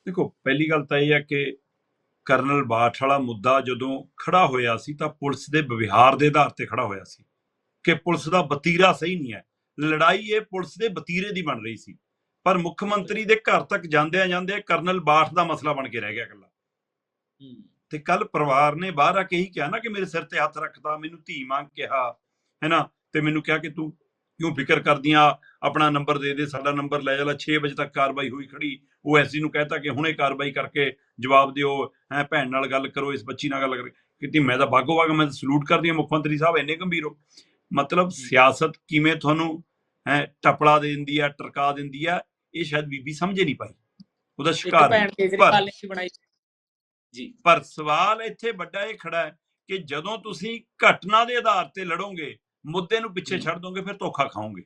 ਦੇਖੋ, ਪਹਿਲੀ ਗੱਲ ਤਾਂ ਇਹ ਹੈ ਕਿ ਕਰਨਲ ਬਾਠ ਵਾਲਾ ਮੁੱਦਾ ਜਦੋਂ ਖੜਾ ਹੋਇਆ ਸੀ ਤਾਂ ਪੁਲਿਸ ਦੇ ਵਿਵਹਾਰ ਦੇ ਆਧਾਰ ਤੇ ਖੜਾ ਹੋਇਆ ਸੀ ਕਿ ਪੁਲਿਸ ਦਾ ਵਤੀਰਾ ਸਹੀ ਨਹੀਂ ਹੈ। ਲੜਾਈ ਇਹ ਪੁਲਿਸ ਦੇ ਵਤੀਰੇ ਦੀ ਬਣ ਰਹੀ ਸੀ। ਪਰ ਮੁੱਖ ਮੰਤਰੀ ਦੇ ਘਰ ਤੱਕ ਜਾਂਦਿਆਂ ਜਾਂਦਿਆਂ ਕਰਨਲ ਬਾਠ ਦਾ ਮਸਲਾ ਬਣ ਕੇ ਰਹਿ ਗਿਆ ਇਕੱਲਾ। ਤੇ ਕੱਲ ਪਰਿਵਾਰ ਨੇ ਬਾਹਰ ਆ ਕੇ ਹੀ ਕਿਹਾ ਨਾ ਕਿ ਮੇਰੇ ਸਿਰ ਤੇ ਹੱਥ ਰੱਖਦਾ ਮੈਨੂੰ ਧੀ ਮੰਗ ਕਿਹਾ ਹੈਨਾ? ਤੇ ਮੈਨੂੰ ਕਿਹਾ ਕਿ ਤੂੰ ਕਿਉਂ ਫਿਕਰ ਕਰਦੀਆਂ ਆਪਣਾ ਨੰਬਰ ਦੇ ਦੇ ਸਾਡਾ ਨੰਬਰ ਲੈ ਜਾ 6 ਵਜੇ ਤੱਕ ਕਾਰਵਾਈ ਹੋਈ ਖੜੀ। ਉਹ ਐਸੀ ਨੂੰ ਕਹਿਤਾ ਕਿ ਹੁਣੇ ਕਾਰਵਾਈ ਕਰਕੇ ਜਵਾਬ ਦਿਓ ਹੈ ਭੈਣ ਨਾਲ ਗੱਲ ਕਰੋ ਇਸ ਬੱਚੀ ਨਾਲ ਗੱਲ ਕਰੋ ਕਿਤੇ ਮੈਂ ਤਾਂ ਬਾਗੋ ਬਾਗ ਮੈਂ ਸਲੂਟ ਕਰਦੀ ਹਾਂ ਮੁੱਖ ਮੰਤਰੀ ਸਾਹਿਬ ਇੰਨੇ ਗੰਭੀਰ ਹੋ। ਮਤਲਬ ਸਿਆਸਤ ਕਿਵੇਂ ਤੁਹਾਨੂੰ ਹੈ ਟਪਲਾ ਦੇ ਦਿੰਦੀ ਆ ਟਰਕਾ ਦਿੰਦੀ ਆ ਇਹ ਸ਼ਾਇਦ ਬੀਬੀ ਸਮਝੇ ਨਹੀਂ ਪਾਈ ਉਹਦਾ ਸ਼ਿਕਾਰ ਜੀ ਪਰ ਸਵਾਲ ਇੱਥੇ ਵੱਡਾ ਇਹ ਖੜਾ ਹੈ ਕਿ ਜਦੋਂ ਤੁਸੀਂ ਘਟਨਾ ਦੇ ਆਧਾਰ ਤੇ ਲੜੋਗੇ ਮੁੱਦੇ ਨੂੰ ਪਿੱਛੇ। ਛੱਡ ਦੋਗੇ ਫਿਰ ਧੋਖਾ ਖਾਓਗੇ।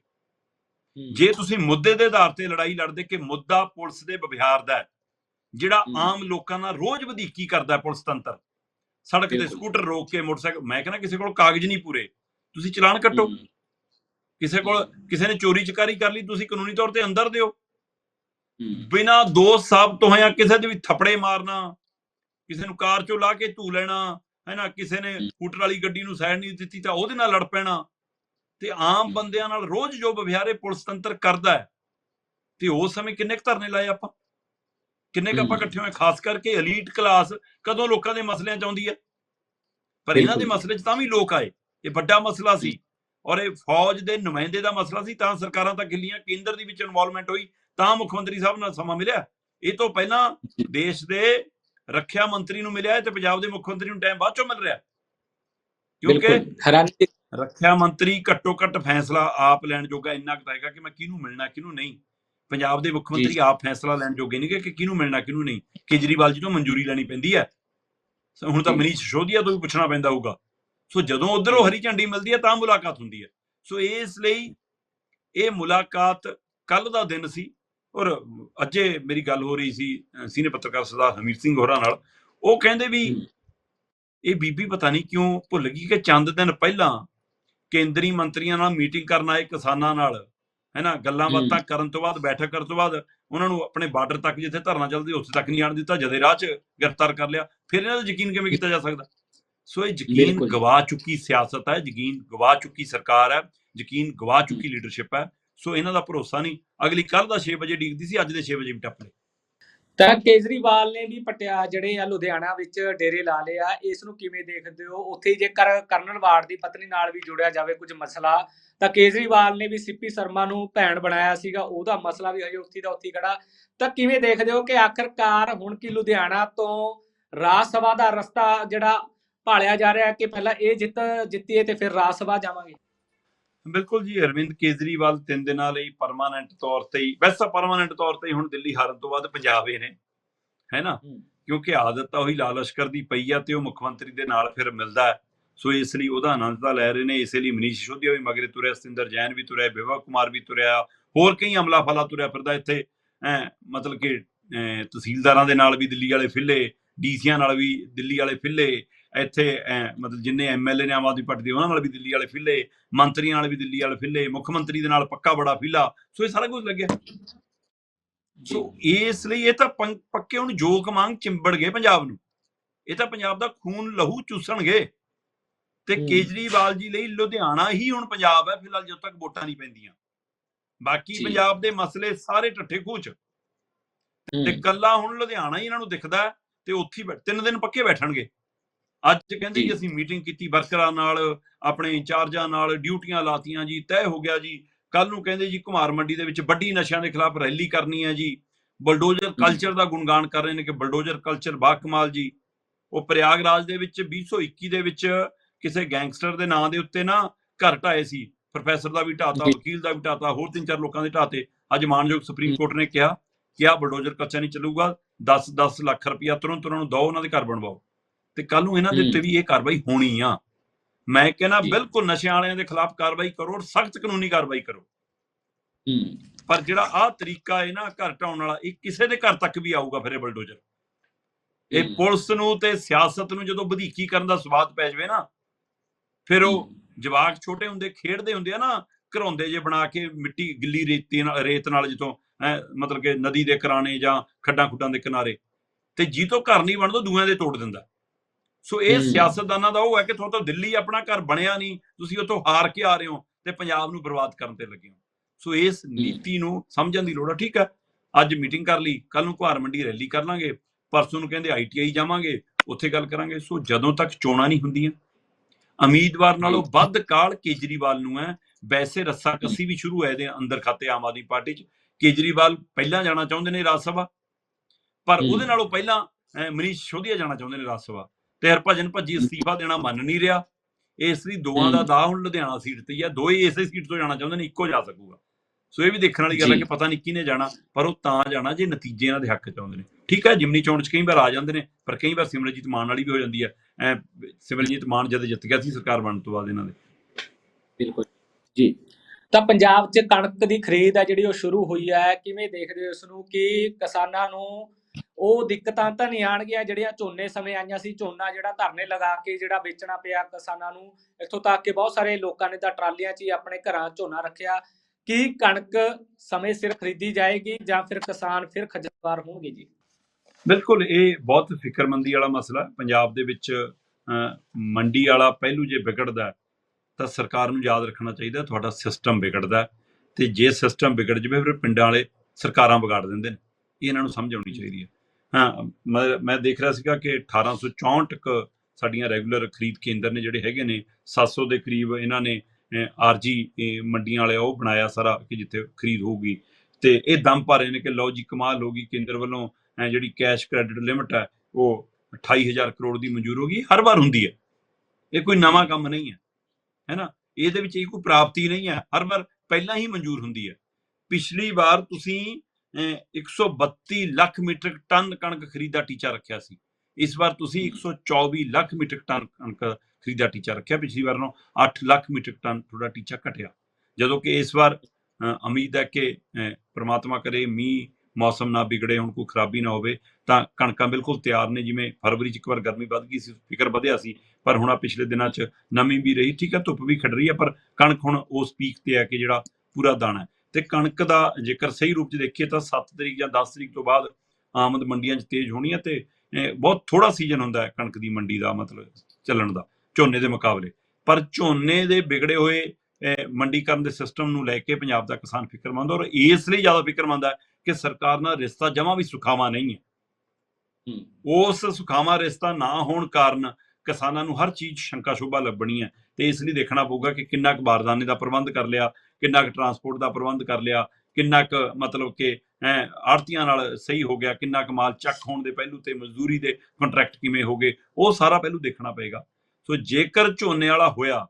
ਜੇ ਤੁਸੀਂ ਮੁੱਦੇ ਦੇ ਆਧਾਰ ਤੇ ਲੜਾਈ ਲੜਦੇ ਕਿ ਮੁੱਦਾ ਪੁਲਿਸ ਦੇ ਵਿਵਹਾਰ ਦਾ ਹੈ ਜਿਹੜਾ। ਆਮ ਲੋਕਾਂ ਨਾਲ ਰੋਜ਼ ਵਧੀਕੀ ਕਰਦਾ ਹੈ ਪੁਲਿਸ ਤੰਤਰ ਸੜਕ ਤੇ। ਸਕੂਟਰ ਰੋਕ ਕੇ ਮੋਟਰਸਾਈਕਲ ਮੈਂ ਕਹਿੰਦਾ ਕਿਸੇ ਕੋਲ ਕਾਗਜ਼ ਨਹੀਂ ਪੂਰੇ ਤੁਸੀਂ ਚਲਾਨ ਕੱਟੋ ਹੂੰ। ਕਿਸੇ ਕੋਲ ਕਿਸੇ ਨੇ ਚੋਰੀ ਚਕਾਰੀ ਕਰ ਲਈ ਤੁਸੀਂ ਕਾਨੂੰਨੀ ਤੌਰ ਤੇ ਅੰਦਰ ਦਿਓ ਹੂੰ। ਬਿਨਾ ਦੋਸ਼ ਸਾਬਤ ਹੋਇਆ ਕਿਸੇ ਦੇ ਵੀ ਥੱਪੜੇ ਮਾਰਨਾ ਕਿਸੇ ਨੂੰ ਕਾਰ ਚੋਂ ਲਾ ਕੇ ਧੂ ਲੈਣਾ ਹੈਨਾ ਕਿਸੇ ਨੇ। ਸਕੂਟਰ ਵਾਲੀ ਗੱਡੀ ਨੂੰ ਸਾਈਡ ਨਹੀਂ ਦਿੱਤੀ ਤਾਂ ਉਹਦੇ ਨਾਲ ਲੜ ਪੈਣਾ ਤੇ ਆਮ। ਬੰਦਿਆਂ ਨਾਲ ਰੋਜ਼ ਜੋ ਵਿਵਹਾਰੇ ਪੁਲਿਸ ਤੰਤਰ ਕਰਦਾ ਹੈ ਤੇ ਉਸ ਸਮੇਂ ਕਿੰਨੇ ਕੁ ਧਰਨੇ ਲਾਏ ਆਪਾਂ ਕਿੰਨੇ ਕੁ ਆਪਾਂ। ਇਕੱਠੇ ਹੋਏ ਖਾਸ ਕਰਕੇ ਐਲੀਟ ਕਲਾਸ ਕਦੋਂ ਲੋਕਾਂ ਦੇ ਮਸਲਿਆਂ ਚ ਆਉਂਦੀ ਹੈ ਪਰ ਇਹਨਾਂ ਦੇ। ਮਸਲੇ 'ਚ ਤਾਂ ਵੀ ਲੋਕ ਆਏ ਇਹ ਵੱਡਾ ਮਸਲਾ ਸੀ। ਔਰ ਇਹ ਫੌਜ ਦੇ ਨੁਮਾਇੰਦੇ ਦਾ ਮਸਲਾ ਸੀ। ਤਾਂ ਸਰਕਾਰਾਂ ਤੱਕ ਹਿੱਲੀਆਂ ਕੇਂਦਰ ਦੀ ਵਿੱਚ ਇਨਵੋਲਵਮੈਂਟ ਹੋਈ ਤਾਂ ਮੁੱਖ ਮੰਤਰੀ ਸਾਹਿਬ ਨਾਲ ਸਮਾਂ ਮਿਲਿਆ। ਇਹ ਤੋਂ ਪਹਿਲਾਂ ਦੇਸ਼ ਦੇ ਰੱਖਿਆ ਮੰਤਰੀ ਨੂੰ ਮਿਲਿਆ ਤੇ ਪੰਜਾਬ ਦੇ ਮੁੱਖ ਮੰਤਰੀ ਨੂੰ ਟਾਈਮ ਬਾਅਦ ਚੋਂ ਮਿਲ ਰਿਹਾ। ਕਿਉਂਕਿ ਹੈਰਾਨੀ ਰੱਖਿਆ ਮੰਤਰੀ ਘੱਟੋ ਘੱਟ ਫੈਸਲਾ ਆਪ ਲੈਣ ਜੋਗਾ ਇੰਨਾ ਕੁ ਤਾਂ ਹੈਗਾ ਕਿ ਮੈਂ ਕਿਹਨੂੰ ਮਿਲਣਾ ਕਿਹਨੂੰ ਨਹੀਂ। ਪੰਜਾਬ ਦੇ ਮੁੱਖ। ਮੰਤਰੀ ਆਪ ਫੈਸਲਾ ਲੈਣ ਜੋਗੇ ਨਹੀਂ ਕਿ ਕਿਹਨੂੰ ਮਿਲਣਾ ਕਿਹਨੂੰ ਨਹੀਂ। ਕੇਜਰੀਵਾਲ ਜੀ ਤੋਂ ਮਨਜ਼ੂਰੀ ਲੈਣੀ ਪੈਂਦੀ ਹੈ। ਹੁਣ ਤਾਂ। ਮਨੀਸ਼ ਸਿਸੋਦੀਆ ਤੋਂ ਵੀ ਪੁੱਛਣਾ ਪੈਂਦਾ ਹੋਊਗਾ। ਸੋ ਜਦੋਂ ਉਧਰੋਂ ਹਰੀ ਝੰਡੀ ਮਿਲਦੀ ਹੈ ਤਾਂ ਮੁਲਾਕਾਤ ਹੁੰਦੀ ਹੈ। ਸੋ ਇਸ ਲਈ ਇਹ ਮੁਲਾਕਾਤ ਕੱਲ ਦਾ ਦਿਨ ਸੀ ਔਰ ਅੱਜੇ ਮੇਰੀ ਗੱਲ ਹੋ ਰਹੀ ਸੀ ਸੀਨੀਅਰ ਪੱਤਰਕਾਰ ਸਰਦਾਰ ਹਮੀਰ ਸਿੰਘ ਹੋਰਾਂ ਨਾਲ। ਉਹ ਕਹਿੰਦੇ ਵੀ। ਇਹ ਬੀਬੀ ਪਤਾ ਨਹੀਂ ਕਿਉਂ ਭੁੱਲ ਗਈ ਕਿ ਚੰਦ ਦਿਨ ਪਹਿਲਾਂ ਕੇਂਦਰੀ ਮੰਤਰੀਆਂ ਨਾਲ ਮੀਟਿੰਗ ਕਰਨ ਆਏ ਕਿਸਾਨਾਂ ਨਾਲ ਹੈਨਾ ਗੱਲਾਂ। ਬਾਤਾਂ ਕਰਨ ਤੋਂ ਬਾਅਦ ਬੈਠਕ ਕਰਨ ਤੋਂ ਬਾਅਦ ਉਹਨਾਂ ਨੂੰ ਆਪਣੇ ਬਾਰਡਰ ਤੱਕ ਜਿੱਥੇ ਧਰਨਾ ਚੱਲਦੀ ਉੱਥੇ ਤੱਕ ਨਹੀਂ ਆਣ ਦਿੱਤਾ ਜਦੇ ਰਾਹ 'ਚ ਗ੍ਰਿਫਤਾਰ ਕਰ ਲਿਆ। ਫਿਰ ਇਹਨਾਂ ਦਾ ਯਕੀਨ ਕਿਵੇਂ ਕੀਤਾ ਜਾ ਸਕਦਾ? ਸੋ ਇਹ ਯਕੀਨ। ਗਵਾ ਚੁੱਕੀ ਸਿਆਸਤ ਹੈ ਯਕੀਨ ਗਵਾ ਚੁੱਕੀ ਸਰਕਾਰ ਹੈ ਯਕੀਨ ਗਵਾ ਚੁੱਕੀ ਲੀਡਰਸ਼ਿਪ ਹੈ। ਸੋ ਇਹਨਾਂ ਦਾ ਭਰੋਸਾ ਨਹੀਂ। ਅਗਲੀ ਕੱਲ ਦਾ 6 ਵਜੇ ਡੀਕਦੀ ਸੀ ਅੱਜ ਦੇ 6 ਵਜੇ ਵੀ ਟੱਪ ਲਏ ਤਾਂ ਕੇਜਰੀਵਾਲ ਨੇ ਵੀ ਪਟਿਆ ਜਿਹੜੇ ਆ ਲੁਧਿਆਣਾ ਵਿੱਚ ਡੇਰੇ ਲਾ ਲਏ ਆ। ਇਸ ਨੂੰ ਕਿਵੇਂ ਦੇਖਦੇ ਹੋ? ਉੱਥੇ ਜੇਕਰ ਕਰਨਲ ਵਾਰਡ ਦੀ ਪਤਨੀ ਨਾਲ ਵੀ ਜੁੜਿਆ ਜਾਵੇ ਕੁਝ ਮਸਲਾ ਤਾਂ ਕੇਜਰੀਵਾਲ ਨੇ ਵੀ ਸਿੱਪੀ ਸ਼ਰਮਾ ਨੂੰ ਭੈਣ ਬਣਾਇਆ ਸੀਗਾ। ਉਹਦਾ ਮਸਲਾ ਵੀ ਹਜੇ ਉੱਥੇ ਦਾ ਉੱਥੇ ਖੜਾ। ਤਾਂ ਕਿਵੇਂ ਦੇਖਦੇ ਹੋ ਕਿ ਆਖਰਕਾਰ ਹੁਣ ਕੀ ਲੁਧਿਆਣਾ ਤੋਂ ਰਾਜ ਸਭਾ ਦਾ ਰਸਤਾ ਜਿਹੜਾ ਭਾਲਿਆ ਜਾ ਰਿਹਾ ਕਿ ਪਹਿਲਾਂ ਇਹ ਜਿੱਤ ਜਿੱਤੀਏ ਤੇ ਫਿਰ ਰਾਜ ਸਭਾ ਜਾਵਾਂਗੇ? ਬਿਲਕੁਲ ਜੀ ਅਰਵਿੰਦ ਕੇਜਰੀਵਾਲ ਤਿੰਨ ਦਿਨਾਂ ਲਈ ਪਰਮਾਨੈਂਟ ਤੌਰ ਤੇ ਹੀ ਵੈਸੇ ਪਰਮਾਨੈਂਟ ਤੌਰ ਤੇ ਹੀ ਹੁਣ ਦਿੱਲੀ ਹਾਰਨ ਤੋਂ ਬਾਅਦ ਪੰਜਾਬ ਹੀ ਨੇ ਹੈ ਨਾ? ਕਿਉਂਕਿ ਆਦਤ ਤਾਂ ਉਹੀ ਲਾਲ ਲਸ਼ਕਰ ਦੀ ਪਈ ਆ ਤੇ ਉਹ ਮੁੱਖ ਮੰਤਰੀ ਦੇ ਨਾਲ ਫਿਰ ਮਿਲਦਾ ਸੋ ਇਸ ਲਈ ਉਹਦਾ ਆਨੰਦ ਤਾਂ ਲੈ ਰਹੇ ਨੇ ਇਸੇ ਲਈ ਮਨੀਸ਼ ਸਿਸੋਦੀਆ ਵੀ ਮਗਰੇ ਤੁਰਿਆ ਸਤਿੰਦਰ ਜੈਨ ਵੀ ਤੁਰਿਆ ਵਿਵਾ ਕੁਮਾਰ ਵੀ ਤੁਰਿਆ ਹੋਰ ਕਈ ਅਮਲਾ ਫਲਾ ਤੁਰਿਆ ਫਿਰਦਾ ਇੱਥੇ। ਮਤਲਬ ਕਿ ਤਹਿਸੀਲਦਾਰਾਂ ਦੇ ਨਾਲ ਵੀ ਦਿੱਲੀ ਵਾਲੇ ਫਿੱਲੇ ਡੀਸੀਆਂ ਨਾਲ ਵੀ ਦਿੱਲੀ ਵਾਲੇ ਫਿੱਲੇ ਇੱਥੇ ਮਤਲਬ ਜਿੰਨੇ ਐਮਐਲਏ ਨੇ ਆਮ ਆਦਮੀ ਪਾਰਟੀ ਦੇ ਉਹਨਾਂ ਨਾਲ ਵੀ ਦਿੱਲੀ ਵਾਲੇ ਫਿੱਲੇ ਮੰਤਰੀਆਂ ਨਾਲ ਵੀ ਦਿੱਲੀ ਵਾਲੇ ਫਿੱਲੇ ਮੁੱਖ ਮੰਤਰੀ ਦੇ ਨਾਲ ਪੱਕਾ ਬੜਾ ਫਿੱਲਾ ਸੋ ਇਹ ਸਾਰਾ ਕੁਝ ਲੱਗਿਆ। ਸੋ ਇਸ ਲਈ ਇਹ ਤਾਂ ਪੱਕੇ ਹੁਣ ਜੋਕ ਮੰਗ ਚਿੰਬੜ ਗਏ ਪੰਜਾਬ ਨੂੰ। ਇਹ ਤਾਂ ਪੰਜਾਬ ਦਾ ਖੂਨ ਲਹੂ ਚੂਸਣਗੇ। ਤੇ। ਕੇਜਰੀਵਾਲ ਜੀ ਲਈ ਲੁਧਿਆਣਾ ਹੀ ਹੁਣ ਪੰਜਾਬ ਹੈ ਫਿਲਹਾਲ ਜਦੋਂ ਤੱਕ ਵੋਟਾਂ ਨਹੀਂ ਪੈਂਦੀਆਂ। ਬਾਕੀ। ਪੰਜਾਬ ਦੇ ਮਸਲੇ ਸਾਰੇ ਠੱਠੇ ਖੂਚ ਤੇ ਕੱਲਾ ਹੁਣ ਲੁਧਿਆਣਾ ਹੀ ਇਹਨਾਂ ਨੂੰ ਦਿਖਦਾ ਤੇ ਉੱਥੇ ਤਿੰਨ ਦਿਨ ਪੱਕੇ ਬੈਠਣਗੇ। ਅੱਜ ਕਹਿੰਦੇ ਜੀ। ਅਸੀਂ ਮੀਟਿੰਗ ਕੀਤੀ ਵਰਕਰਾਂ ਨਾਲ ਆਪਣੇ ਇੰਚਾਰਜਾਂ ਨਾਲ ਡਿਊਟੀਆਂ ਲਾਤੀਆਂ ਜੀ ਤੈਅ ਹੋ ਗਿਆ ਜੀ। ਕੱਲ ਨੂੰ ਕਹਿੰਦੇ ਜੀ ਕੁਮਾਰ ਮੰਡੀ ਦੇ ਵਿੱਚ ਵੱਡੀ ਨਸ਼ਿਆਂ ਦੇ ਖਿਲਾਫ ਰੈਲੀ ਕਰਨੀ ਹੈ ਜੀ। ਬਲਡੋਜ਼ਰ ਕਲਚਰ ਦਾ ਗੁਣਗਾਨ ਕਰ ਰਹੇ ਨੇ ਕਿ ਬਲਡੋਜ਼ਰ ਕਲਚਰ ਬਾ ਕਮਾਲ ਜੀ। ਉਹ ਪ੍ਰਯਾਗਰਾਜ ਦੇ ਵਿੱਚ 2021 ਦੇ ਵਿੱਚ ਕਿਸੇ ਗੈਂਗਸਟਰ ਦੇ ਨਾਂ ਦੇ ਉੱਤੇ ਨਾ ਘਰ ਢਾਏ ਸੀ। ਪ੍ਰੋਫੈਸਰ ਦਾ ਵੀ ਢਾਤਾ। ਵਕੀਲ ਦਾ ਵੀ ਢਾਤਾ ਹੋਰ ਤਿੰਨ ਚਾਰ ਲੋਕਾਂ ਦੇ ਢਾਤੇ ਅੱਜ ਮਾਨਯੋਗ ਸੁਪਰੀਮ ਕੋਰਟ ਨੇ ਕਿਹਾ ਕਿ ਆ ਬਲਡੋਜ਼ਰ ਕੱਚਾ ਨਹੀਂ ਚੱਲੂਗਾ। 10 10 ਲੱਖ ਰੁਪਇਆ ਤੁਰੰਤ ਉਹਨਾਂ ਨੂੰ ਦਿਓ ਉਹਨਾਂ ਦੇ ਘਰ ਬਣਵਾਓ। ਤੇ ਕੱਲ ਨੂੰ ਇਹਨਾਂ ਦੇ। ਉੱਤੇ ਵੀ ਇਹ ਕਾਰਵਾਈ ਹੋਣੀ ਆ। ਮੈਂ ਕਹਿੰਦਾ। ਬਿਲਕੁਲ ਨਸ਼ਿਆਂ ਵਾਲਿਆਂ ਦੇ ਖਿਲਾਫ ਕਾਰਵਾਈ ਕਰੋ ਔਰ ਸਖਤ ਕਾਨੂੰਨੀ ਕਾਰਵਾਈ ਕਰੋ। ਪਰ ਜਿਹੜਾ ਆਹ ਤਰੀਕਾ ਹੈ ਨਾ ਘਰ ਢਾਉਣ ਵਾਲਾ ਇਹ ਕਿਸੇ ਦੇ ਘਰ ਤੱਕ ਵੀ ਆਊਗਾ ਫਿਰ ਇਹ ਬਲਡੋਜ਼ਰ। ਇਹ। ਪੁਲਿਸ ਨੂੰ ਤੇ ਸਿਆਸਤ ਨੂੰ ਜਦੋਂ ਵਧੀਕੀ ਕਰਨ ਦਾ ਸਵਾਦ ਪੈ ਜਾਵੇ ਨਾ ਫਿਰ ਉਹ ਜਵਾਕ ਛੋਟੇ ਹੁੰਦੇ ਖੇਡਦੇ ਹੁੰਦੇ ਆ ਨਾ ਘਰੌਂਦੇ ਜੇ ਬਣਾ ਕੇ ਮਿੱਟੀ ਗਿੱਲੀ ਰੇਤੀ ਨਾਲ ਰੇਤ ਨਾਲ ਜਿੱਥੋਂ ਮਤਲਬ ਕਿ ਨਦੀ ਦੇ ਕਿਨਾਰੇ ਜਾਂ ਖੱਡਾਂ ਖੁੱਡਾਂ ਦੇ ਕਿਨਾਰੇ। ਤੇ ਜੀ ਤੋਂ ਘਰ ਨਹੀਂ ਬਣਦਾ ਦੂਆਂ ਦੇ ਤੋੜ ਦਿੰਦਾ। ਸੋ ਇਹ। ਸਿਆਸਤਦਾਨਾਂ ਦਾ ਉਹ ਹੈ ਕਿ ਤੁਹਾਡਾ ਦਿੱਲੀ ਆਪਣਾ ਘਰ ਬਣਿਆ ਨਹੀਂ ਤੁਸੀਂ ਉੱਥੋਂ ਹਾਰ ਕੇ ਆ ਰਹੇ ਹੋ ਤੇ ਪੰਜਾਬ ਨੂੰ ਬਰਬਾਦ ਕਰਨ ਤੇ ਲੱਗੇ ਹੋ। ਸੋ ਇਸ ਨੀਤੀ ਨੂੰ ਸਮਝਣ ਦੀ ਲੋੜ ਹੈ ਠੀਕ ਹੈ? ਅੱਜ ਮੀਟਿੰਗ ਕਰ ਲਈ ਕੱਲ ਨੂੰ ਘੁਆਰ ਮੰਡੀ ਰੈਲੀ ਕਰ ਲਾਂਗੇ ਪਰਸੋਂ ਨੂੰ ਕਹਿੰਦੇ ਆਈਟੀਆਈ ਜਾਵਾਂਗੇ ਉੱਥੇ ਗੱਲ ਕਰਾਂਗੇ। ਸੋ ਜਦੋਂ ਤੱਕ ਚੋਣਾਂ ਨਹੀਂ ਹੁੰਦੀਆਂ ਉਮੀਦਵਾਰ ਨਾਲੋਂ ਵੱਧ ਕਾਲ ਕੇਜਰੀਵਾਲ ਨੂੰ ਹੈ। ਵੈਸੇ ਰੱਸਾ ਕੱਸੀ ਵੀ ਸ਼ੁਰੂ ਹੈ ਇਹਦੇ ਅੰਦਰ ਖਾਤੇ ਆਮ ਆਦਮੀ ਪਾਰਟੀ ਚ। ਕੇਜਰੀਵਾਲ ਪਹਿਲਾਂ ਜਾਣਾ ਚਾਹੁੰਦੇ ਨੇ ਰਾਜ ਸਭਾ ਪਰ। ਉਹਦੇ ਨਾਲੋਂ ਪਹਿਲਾਂ ਮਨੀਸ਼ ਸਿਸੋਦੀਆ ਜਾਣਾ ਚਾਹੁੰਦੇ ਨੇ ਰਾਜ ਸਭਾ। ਤੇ ਹਰਭਜਨ ਭੱਜੀ ਅਸਤੀਫਾ ਦੇਣਾ ਮੰਨ ਨਹੀਂ ਰਿਹਾ। ਇਸ ਲਈ ਦੋਵਾਂ ਦਾ। ਦਾ ਹੁਣ ਲੁਧਿਆਣਾ ਸੀਟ ਤੇ ਹੀ ਹੈ ਦੋਏ ਇਸੇ ਸੀਟ ਤੋਂ ਜਾਣਾ ਚਾਹੁੰਦੇ ਨੇ ਇੱਕੋ ਜਾ ਸਕੂਗਾ। ਸੋ ਇਹ ਵੀ ਦੇਖਣ ਵਾਲੀ ਗੱਲ ਹੈ। ਕਿ ਪਤਾ ਨਹੀਂ ਕਿਹਨੇ ਜਾਣਾ ਪਰ ਉਹ ਤਾਂ ਜਾਣਾ ਜੇ ਨਤੀਜੇ ਇਹਨਾਂ ਦੇ ਹੱਕ ਚ ਆਉਂਦੇ ਨੇ। ਠੀਕ ਹੈ ਜਿਮਨੀ ਚੋਣ ਚ ਕਈ ਵਾਰ ਆ ਜਾਂਦੇ ਨੇ ਪਰ ਕਈ ਵਾਰ ਸਿਮਰਜੀਤ ਮਾਨ ਵਾਲੀ ਵੀ ਹੋ ਜਾਂਦੀ ਹੈ। ਐ ਸਿਮਰਜੀਤ ਮਾਨ ਜਦ ਜਿੱਤ ਗਿਆ ਸੀ ਸਰਕਾਰ ਬਣਨ ਤੋਂ ਬਾਅਦ ਇਹਨਾਂ ਦੇ। ਬਿਲਕੁਲ। ਜੀ। ਤਾਂ ਪੰਜਾਬ 'ਚ ਕਣਕ ਦੀ ਖਰੀਦ ਆ ਜਿਹੜੀ ਉਹ ਸ਼ੁਰੂ ਹੋਈ ਹੈ। ਕਿਵੇਂ ਦੇਖਦੇ ਹੋ ਇਸ ਨੂੰ ਕਿ ਕਿਸਾਨਾਂ ਨੂੰ ਉਹ ਦਿੱਕਤਾਂ ਤਾਂ ਨਹੀਂ ਆਣਗੀਆਂ ਜਿਹੜੀਆਂ ਝੋਨੇ ਸਮੇਂ ਆਈਆਂ ਸੀ, ਝੋਨਾ ਜਿਹੜਾ ਧਰਨੇ ਲਗਾ ਕੇ ਜਿਹੜਾ ਵੇਚਣਾ ਪਿਆ ਕਿਸਾਨਾਂ ਨੂੰ, ਇੱਥੋਂ ਤੱਕ ਕਿ ਬਹੁਤ ਸਾਰੇ ਲੋਕਾਂ ਨੇ ਤਾਂ ਟਰਾਲੀਆਂ 'ਚ ਹੀ ਆਪਣੇ ਘਰਾਂ ਝੋਨਾ ਰੱਖਿਆ। ਕੀ ਕਣਕ ਸਮੇਂ ਸਿਰ ਖਰੀਦੀ ਜਾਏਗੀ ਜਾਂ ਫਿਰ ਕਿਸਾਨ ਫਿਰ ਖੱਜਲਵਾਰ ਹੋਣਗੇ ਜੀ? ਬਿਲਕੁਲ, ਇਹ ਬਹੁਤ ਫਿਕਰਮੰਦੀ ਵਾਲਾ ਮਸਲਾ ਪੰਜਾਬ ਦੇ ਵਿੱਚ ਮੰਡੀ ਵਾਲਾ ਪਹਿਲੂ ਜੇ ਵਿਗੜਦਾ ਤਾਂ ਸਰਕਾਰ ਨੂੰ ਯਾਦ ਰੱਖਣਾ ਚਾਹੀਦਾ, ਤੁਹਾਡਾ ਸਿਸਟਮ ਵਿਗੜਦਾ ਤੇ ਜੇ ਸਿਸਟਮ ਵਿਗੜ ਜਾਵੇ, ਫਿਰ ਪਿੰਡਾਂ ਵਾਲੇ ਸਰਕਾਰਾਂ ਵਿਗਾੜ ਦਿੰਦੇ ਨੇ। ਇਹਨਾਂ ਨੂੰ ਸਮਝ ਆਉਣੀ ਚਾਹੀਦੀ ਹੈ। ਹਾਂ, ਮੈਂ ਦੇਖ ਰਿਹਾ ਸੀਗਾ ਕਿ 1864 ਕ ਸਾਡੀਆਂ ਰੈਗੂਲਰ ਖਰੀਦ ਕੇਂਦਰ ਨੇ ਜਿਹੜੇ ਹੈਗੇ ਨੇ 700 ਦੇ ਕਰੀਬ ਇਹਨਾਂ ਨੇ ਆਰਜੀ ਮੰਡੀਆਂ ਵਾਲੇ ਉਹ ਬਣਾਇਆ ਸਾਰਾ ਕਿ ਜਿੱਥੇ ਖਰੀਦ ਹੋਊਗੀ। ਤੇ ਇਹ ਦਮ ਭਰ ਰਹੇ ਨੇ ਕਿ ਲਓ ਜੀ, ਕਮਾਲ ਹੋ ਗਈ ਕੇਂਦਰ ਵੱਲੋਂ ਜਿਹੜੀ ਕੈਸ਼ ਕ੍ਰੈਡਿਟ ਲਿਮਟ ਹੈ, ਉਹ 28000 ਕਰੋੜ ਦੀ ਮਨਜ਼ੂਰ ਹੋ ਗਈ ਹਰ ਵਾਰ ਹੁੰਦੀ ਹੈ। ਇਹ ਕੋਈ ਨਵਾਂ ਕੰਮ ਨਹੀਂ ਹੈ ਹੈਨਾ ਇਹਦੇ ਵਿੱਚ ਇਹ ਕੋਈ ਪ੍ਰਾਪਤੀ ਨਹੀਂ ਹੈ, ਹਰ ਵਾਰ ਪਹਿਲਾਂ ਹੀ ਮਨਜ਼ੂਰ ਹੁੰਦੀ ਹੈ। ਪਿਛਲੀ ਵਾਰ ਤੁਸੀਂ 132 ਲੱਖ ਮੀਟ੍ਰਿਕ ਟਨ ਕਣਕ ਖਰੀਦ ਟੀਚਾ ਰੱਖਿਆ ਸੀ। ਇਸ ਵਾਰ ਤੁਸੀਂ 124 ਲੱਖ ਮੀਟ੍ਰਿਕ ਟਨ ਕਣਕ ਖਰੀਦ ਟੀਚਾ ਰੱਖਿਆ। ਪਿਛਲੀ ਵਾਰ ਨਾਲੋਂ 8 ਲੱਖ ਮੀਟ੍ਰਿਕ ਟਨ ਤੁਹਾਡਾ ਟੀਚਾ ਘਟਿਆ। ਜਦੋਂ ਕਿ ਇਸ ਵਾਰ ਉਮੀਦ ਹੈ ਕਿ ਪ੍ਰਮਾਤਮਾ ਕਰੇ ਮੀਂਹ ਮੌਸਮ ਨਾ ਵਿਗੜੇ ਹੁਣ ਕੋਈ ਖਰਾਬੀ ਨਾ ਹੋਵੇ ਤਾਂ ਕਣਕਾਂ ਬਿਲਕੁਲ ਤਿਆਰ ਨੇ। ਜਿਵੇਂ ਫਰਵਰੀ ਚ ਇੱਕ ਵਾਰ ਗਰਮੀ ਵੱਧ ਗਈ ਸੀ ਫਿਕਰ ਵਧਿਆ ਸੀ ਪਰ ਹੁਣ ਆ ਪਿਛਲੇ ਦਿਨਾਂ ਚ ਨਮੀ ਵੀ ਰਹੀ। ਠੀਕ ਹੈ ਧੁੱਪ ਵੀ ਖੜ ਰਹੀ ਹੈ ਪਰ ਕਣਕ ਹੁਣ ਉਸ ਪੀਕ ਤੇ ਹੈ ਕਿ ਜਿਹੜਾ ਪੂਰਾ ਦਾਣਾ ਹੈ। ਤੇ ਕਣਕ ਦਾ ਜੇਕਰ ਸਹੀ ਰੂਪ ਚ ਦੇਖੀਏ ਤਾਂ 7 ਤਰੀਕ ਜਾਂ 10 ਤਰੀਕ ਤੋਂ ਬਾਅਦ ਆਮਦ ਮੰਡੀਆਂ 'ਚ ਤੇਜ਼ ਹੋਣੀ ਹੈ ਤੇ ਬਹੁਤ ਥੋੜਾ ਸੀਜ਼ਨ ਹੁੰਦਾ ਹੈ ਕਣਕ ਦੀ ਮੰਡੀ ਦਾ ਮਤਲਬ ਚੱਲਣ ਦਾ ਝੋਨੇ ਦੇ ਮੁਕਾਬਲੇ। ਪਰ ਝੋਨੇ ਦੇ ਵਿਗੜੇ ਹੋਏ ਮੰਡੀਕਰਨ ਦੇ ਸਿਸਟਮ ਨੂੰ ਲੈ ਕੇ ਪੰਜਾਬ ਦਾ ਕਿਸਾਨ ਫਿਕਰਮੰਦ ਔਰ ਇਸ ਲਈ ਜ਼ਿਆਦਾ ਫਿਕਰਮੰਦ ਹੈ ਕਿ ਸਰਕਾਰ ਨਾਲ ਰਿਸ਼ਤਾ ਜਮਾ ਵੀ ਸੁਖਾਵਾ ਨਹੀਂ ਹੈ। ਉਸ ਸੁਖਾਵਾ ਰਿਸ਼ਤਾ ਨਾ ਹੋਣ ਕਾਰਨ ਕਿਸਾਨਾਂ ਨੂੰ ਹਰ ਚੀਜ਼ ਸ਼ੰਕਾ ਸ਼ੋਭਾ ਲੱਭਣੀ ਹੈ। ਤੇ ਇਸ ਲਈ ਦੇਖਣਾ ਪਊਗਾ ਕਿ ਕਿੰਨਾ ਕੁ ਬਾਰਦਾਨੇ ਦਾ ਪ੍ਰਬੰਧ ਕਰ ਲਿਆ, ਕਿੰਨਾ ਕੁ ਟਰਾਂਸਪੋਰਟ ਦਾ ਪ੍ਰਬੰਧ ਕਰ ਲਿਆ, ਕਿੰਨਾ ਕੁ ਮਤਲਬ ਕਿ ਆੜਤੀਆਂ ਨਾਲ ਸਹੀ ਹੋ ਗਿਆ, ਕਿੰਨਾ ਕੁ ਮਾਲ ਚੱਕ ਹੋਣ ਦੇ ਪਹਿਲੂ ਤੇ ਮਜ਼ਦੂਰੀ ਦੇ ਕੰਟਰੈਕਟ ਕਿਵੇਂ ਹੋ ਗਏ, ਉਹ ਸਾਰਾ ਪਹਿਲੂ ਦੇਖਣਾ ਪਏਗਾ। ਸੋ ਜੇਕਰ ਝੋਨੇ ਵਾਲਾ ਹੋਇਆ,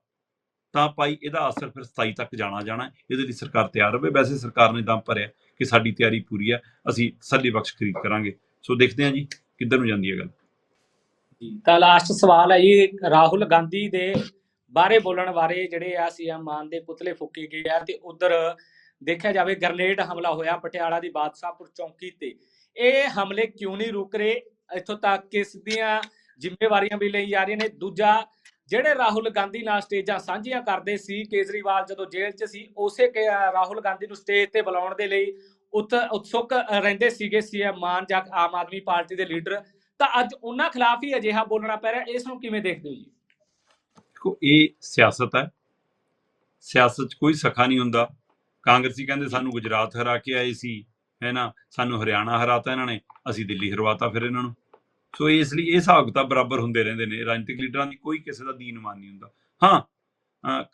ਤਾਂ ਭਾਈ ਇਹਦਾ ਅਸਰ ਫਿਰ 27 ਤੱਕ ਜਾਣਾ ਜਾਣਾ ਇਹਦੇ ਲਈ ਸਰਕਾਰ ਤਿਆਰ ਹੋਵੇ। ਵੈਸੇ ਸਰਕਾਰ ਨੇ ਦਮ ਭਰਿਆ ਕਿ ਸਾਡੀ ਤਿਆਰੀ ਪੂਰੀ ਹੈ, ਅਸੀਂ ਸੱਲੀ ਬਖਸ਼ ਖਰੀਦ ਕਰਾਂਗੇ। ਸੋ ਦੇਖਦੇ ਹਾਂ ਜੀ, ਕਿੱਧਰ ਨੂੰ ਜਾਂਦੀ ਹੈ ਗੱਲ। ਤਾਂ ਲਾਸਟ ਸਵਾਲ ਹੈ ਜੀ, ਰਾਹੁਲ ਗਾਂਧੀ ਦੇ ਬਾਰੇ ਬੋਲਣ ਬਾਰੇ ਜਿਹੜੇ ਆ ਸੀਐਮ ਮਾਨ ਦੇ ਪੁਤਲੇ ਫੂਕੇ ਗਏ ਆ ਤੇ ਉਧਰ ਦੇਖਿਆ ਜਾਵੇ ਗਰਨੇਡ ਹਮਲਾ ਹੋਇਆ ਪਟਿਆਲਾ ਦੀ ਬਾਦਸ਼ਾਹਪੁਰ ਚੌਂਕੀ ਤੇ। ਇਹ ਹਮਲੇ ਕਿਉਂ ਨਹੀਂ ਰੁਕ ਰਹੇ? ਇੱਥੋਂ ਤੱਕ ਕਿ ਇਸ ਦੀਆਂ ਜ਼ਿੰਮੇਵਾਰੀਆਂ ਵੀ ਲਈ ਜਾ ਰਹੀਆਂ ਨੇ। ਦੂਜਾ, ਜਿਹੜੇ ਰਾਹੁਲ ਗਾਂਧੀ ਨਾਲ ਸਟੇਜਾਂ ਸਾਂਝੀਆਂ ਕਰਦੇ ਸੀ, ਕੇਜਰੀਵਾਲ ਜਦੋਂ ਜੇਲ੍ਹ 'ਚ ਸੀ, ਉਸੇ ਰਾਹੁਲ ਗਾਂਧੀ ਨੂੰ ਸਟੇਜ ਤੇ ਬੁਲਾਉਣ ਦੇ ਲਈ ਉਤ, ਉਤਸੁਕ ਰਹਿੰਦੇ ਸੀਗੇ ਸੀਐਮ ਮਾਨ ਜਾਂ ਆਮ ਆਦਮੀ ਪਾਰਟੀ ਦੇ ਲੀਡਰ। ਤਾਂ ਅੱਜ ਉਹਨਾਂ ਖਿਲਾਫ ਹੀ ਅਜਿਹਾ ਬੋਲਣਾ ਪੈ ਰਿਹਾ। ਇਸ ਨੂੰ ਕਿਵੇਂ ਦੇਖਦੇ ਹੋ ਜੀ? ਦੇਖੋ, ਇਹ ਸਿਆਸਤ ਹੈ। ਸਿਆਸਤ 'ਚ ਕੋਈ ਸਖਾ ਨਹੀਂ ਹੁੰਦਾ। ਕਾਂਗਰਸੀ ਕਹਿੰਦੇ, ਸਾਨੂੰ ਗੁਜਰਾਤ ਹਰਾ ਕੇ ਆਏ ਸੀ, ਹੈ ਨਾ? ਸਾਨੂੰ ਹਰਿਆਣਾ ਹਰਾਤਾ ਇਹਨਾਂ ਨੇ, ਅਸੀਂ ਦਿੱਲੀ ਹਰਵਾਤਾ ਫਿਰ ਇਹਨਾਂ ਨੂੰ। ਸੋ ਇਸ ਲਈ ਇਹ ਹਿਸਾਬ ਕਿਤਾਬ ਬਰਾਬਰ ਹੁੰਦੇ ਰਹਿੰਦੇ ਨੇ। ਰਾਜਨੀਤਿਕ ਲੀਡਰਾਂ ਦੀ ਕੋਈ ਕਿਸੇ ਦਾ ਦੀਨਮਾਨ ਨਹੀਂ ਹੁੰਦਾ। ਹਾਂ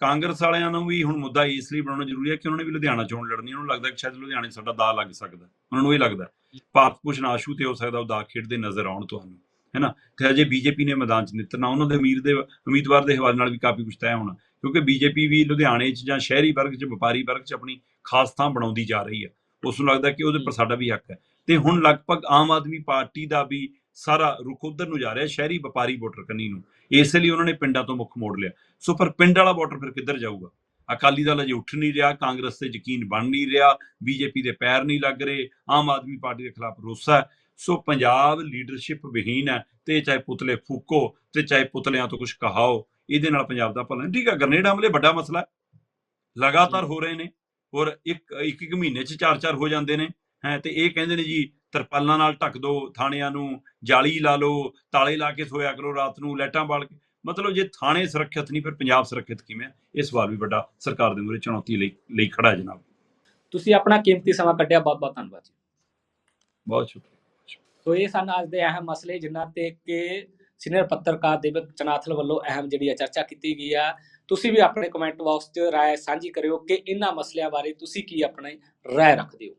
ਕਾਂਗਰਸ ਵਾਲਿਆਂ ਨੂੰ ਵੀ ਹੁਣ ਮੁੱਦਾ ਇਸ ਲਈ ਬਣਾਉਣਾ ਜ਼ਰੂਰੀ ਹੈ ਕਿ ਉਹਨਾਂ ਨੇ ਵੀ ਲੁਧਿਆਣਾ ਚੋਣ ਲੜਨੀ ਉਹਨਾਂ ਨੂੰ ਲੱਗਦਾ ਕਿ ਸ਼ਾਇਦ ਲੁਧਿਆਣੇ 'ਚ ਸਾਡਾ ਦਾ ਲੱਗ ਸਕਦਾ। ਉਹਨਾਂ ਨੂੰ ਇਹ ਲੱਗਦਾ। ਭਾਰਤ ਭੂਸ਼ਣ ਆਸ਼ੂ ਤੇ ਹੋ ਸਕਦਾ ਉਹ ਦਾ ਖੇਡਦੇ ਨਜ਼ਰ ਆਉਣ ਤੁਹਾਨੂੰ। ਹੈ ਨਾ ਤੇ ਅਜੇ ਬੀਜੇਪੀ ਨੇ ਮੈਦਾਨ 'ਚ ਨਿੱਤਰਨਾ ਉਹਨਾਂ ਦੇ ਅਮੀਰ ਦੇ ਉਮੀਦਵਾਰ ਦੇ ਹਵਾਲੇ ਨਾਲ ਵੀ ਕਾਫੀ ਕੁਝ ਤੈਅ ਹੋਣਾ। ਕਿਉਂਕਿ ਬੀਜੇਪੀ ਵੀ ਲੁਧਿਆਣੇ 'ਚ ਜਾਂ ਸ਼ਹਿਰੀ ਵਰਗ 'ਚ ਵਪਾਰੀ ਵਰਗ 'ਚ ਆਪਣੀ ਖਾਸ ਥਾਂ ਬਣਾਉਂਦੀ ਜਾ ਰਹੀ ਹੈ। ਉਸ ਨੂੰ ਲੱਗਦਾ ਕਿ ਉਹਦੇ ਪਰ ਸਾਡਾ ਵੀ ਹੱਕ ਹੈ। ਤੇ ਹੁਣ ਲਗਭਗ ਆਮ ਆਦਮੀ ਪਾਰਟੀ ਦਾ ਵੀ ਸਾਰਾ ਰੁਖ ਉਧਰ ਨੂੰ ਜਾ ਰਿਹਾ ਸ਼ਹਿਰੀ ਵਪਾਰੀ ਵੋਟਰ ਕੰਨੀ ਨੂੰ। ਇਸ ਲਈ ਉਹਨਾਂ ਨੇ ਪਿੰਡਾਂ ਤੋਂ ਮੁੱਖ ਮੋੜ ਲਿਆ। ਸੋ ਪਰ ਪਿੰਡ ਵਾਲਾ ਵੋਟਰ ਫਿਰ ਕਿੱਧਰ ਜਾਊਗਾ? ਅਕਾਲੀ ਦਲ ਅਜੇ ਉੱਠ ਨਹੀਂ ਰਿਹਾ ਕਾਂਗਰਸ ਤੇ ਯਕੀਨ ਬਣ ਨਹੀਂ ਰਿਹਾ ਬੀਜੇਪੀ ਦੇ ਪੈਰ ਨਹੀਂ ਲੱਗ ਰਹੇ ਆਮ ਆਦਮੀ ਪਾਰਟੀ ਦੇ ਖਿਲਾਫ ਰੋਸਾ ਸੋ ਪੰਜਾਬ ਲੀਡਰਸ਼ਿਪ ਵਿਹੀਨ ਹੈ ਤੇ ਚਾਹੇ ਪੁਤਲੇ ਫੂਕੋ ਤੇ ਚਾਹੇ ਪੁਤਲਿਆਂ ਤੋਂ ਕੁਝ ਕਹਾਓ ਇਹਦੇ ਨਾਲ ਪੰਜਾਬ ਦਾ ਭਲਾ ਨਹੀਂ। ਠੀਕ ਹੈ ਗ੍ਰਨੇਡ ਹਮਲੇ ਵੱਡਾ ਮਸਲਾ ਹੈ। ਲਗਾਤਾਰ ਹੋ। ਰਹੇ ਨੇ ਔਰ ਇੱਕ ਇੱਕ ਇੱਕ ਮਹੀਨੇ ਚ ਚਾਰ ਚਾਰ ਹੋ ਜਾਂਦੇ ਨੇ। ਹੈ ਤੇ ਇਹ ਕਹਿੰਦੇ ਨੇ ਜੀ ਤਰਪਾਲਾਂ ਨਾਲ ਢੱਕ ਦਿਓ ਥਾਣਿਆਂ ਨੂੰ ਜਾਲੀ ਲਾ ਲਓ ਤਾਲੇ ਲਾ ਕੇ ਸੋਇਆ ਕਰੋ ਰਾਤ ਨੂੰ ਲਾਈਟਾਂ ਬਾਲ ਕੇ। ਮਤਲਬ ਜੇ ਥਾਣੇ ਸੁਰੱਖਿਅਤ ਨਹੀਂ ਫਿਰ ਪੰਜਾਬ ਸੁਰੱਖਿਅਤ ਕਿਵੇਂ? ਇਹ ਸਵਾਲ ਵੀ ਵੱਡਾ ਸਰਕਾਰ ਦੇ ਮੂਹਰੇ ਚੁਣੌਤੀ ਲਈ ਲਈ ਖੜਾ ਹੈ ਜਨਾਬ। ਤੁਸੀਂ ਆਪਣਾ ਕੀਮਤੀ ਸਮਾਂ ਕੱਢਿਆ ਬਹੁਤ ਬਹੁਤ ਧੰਨਵਾਦ ਜੀ। ਬਹੁਤ ਸ਼ੁਕਰੀਆ। ਸੋ ਇਹ ਸਨ ਅੱਜ ਦੇ ਅਹਿਮ ਮਸਲੇ, ਜਿਨ੍ਹਾਂ ਤੇ ਕਿ ਸੀਨੀਅਰ ਪੱਤਰਕਾਰ ਦੇਵਕ ਚਨਾਥਲ ਵੱਲੋਂ ਅਹਿਮ ਜਿਹੜੀ ਆ ਚਰਚਾ ਕੀਤੀ ਗਈ ਆ। ਤੁਸੀਂ ਵੀ ਆਪਣੇ ਕਮੈਂਟ ਬਾਕਸ 'ਚ ਰਾਏ ਸਾਂਝੀ ਕਰਿਓ ਕਿ ਇਹਨਾਂ ਮਸਲਿਆਂ ਬਾਰੇ ਤੁਸੀਂ ਕੀ ਆਪਣੇ ਰਾਏ ਰੱਖਦੇ ਹੋ?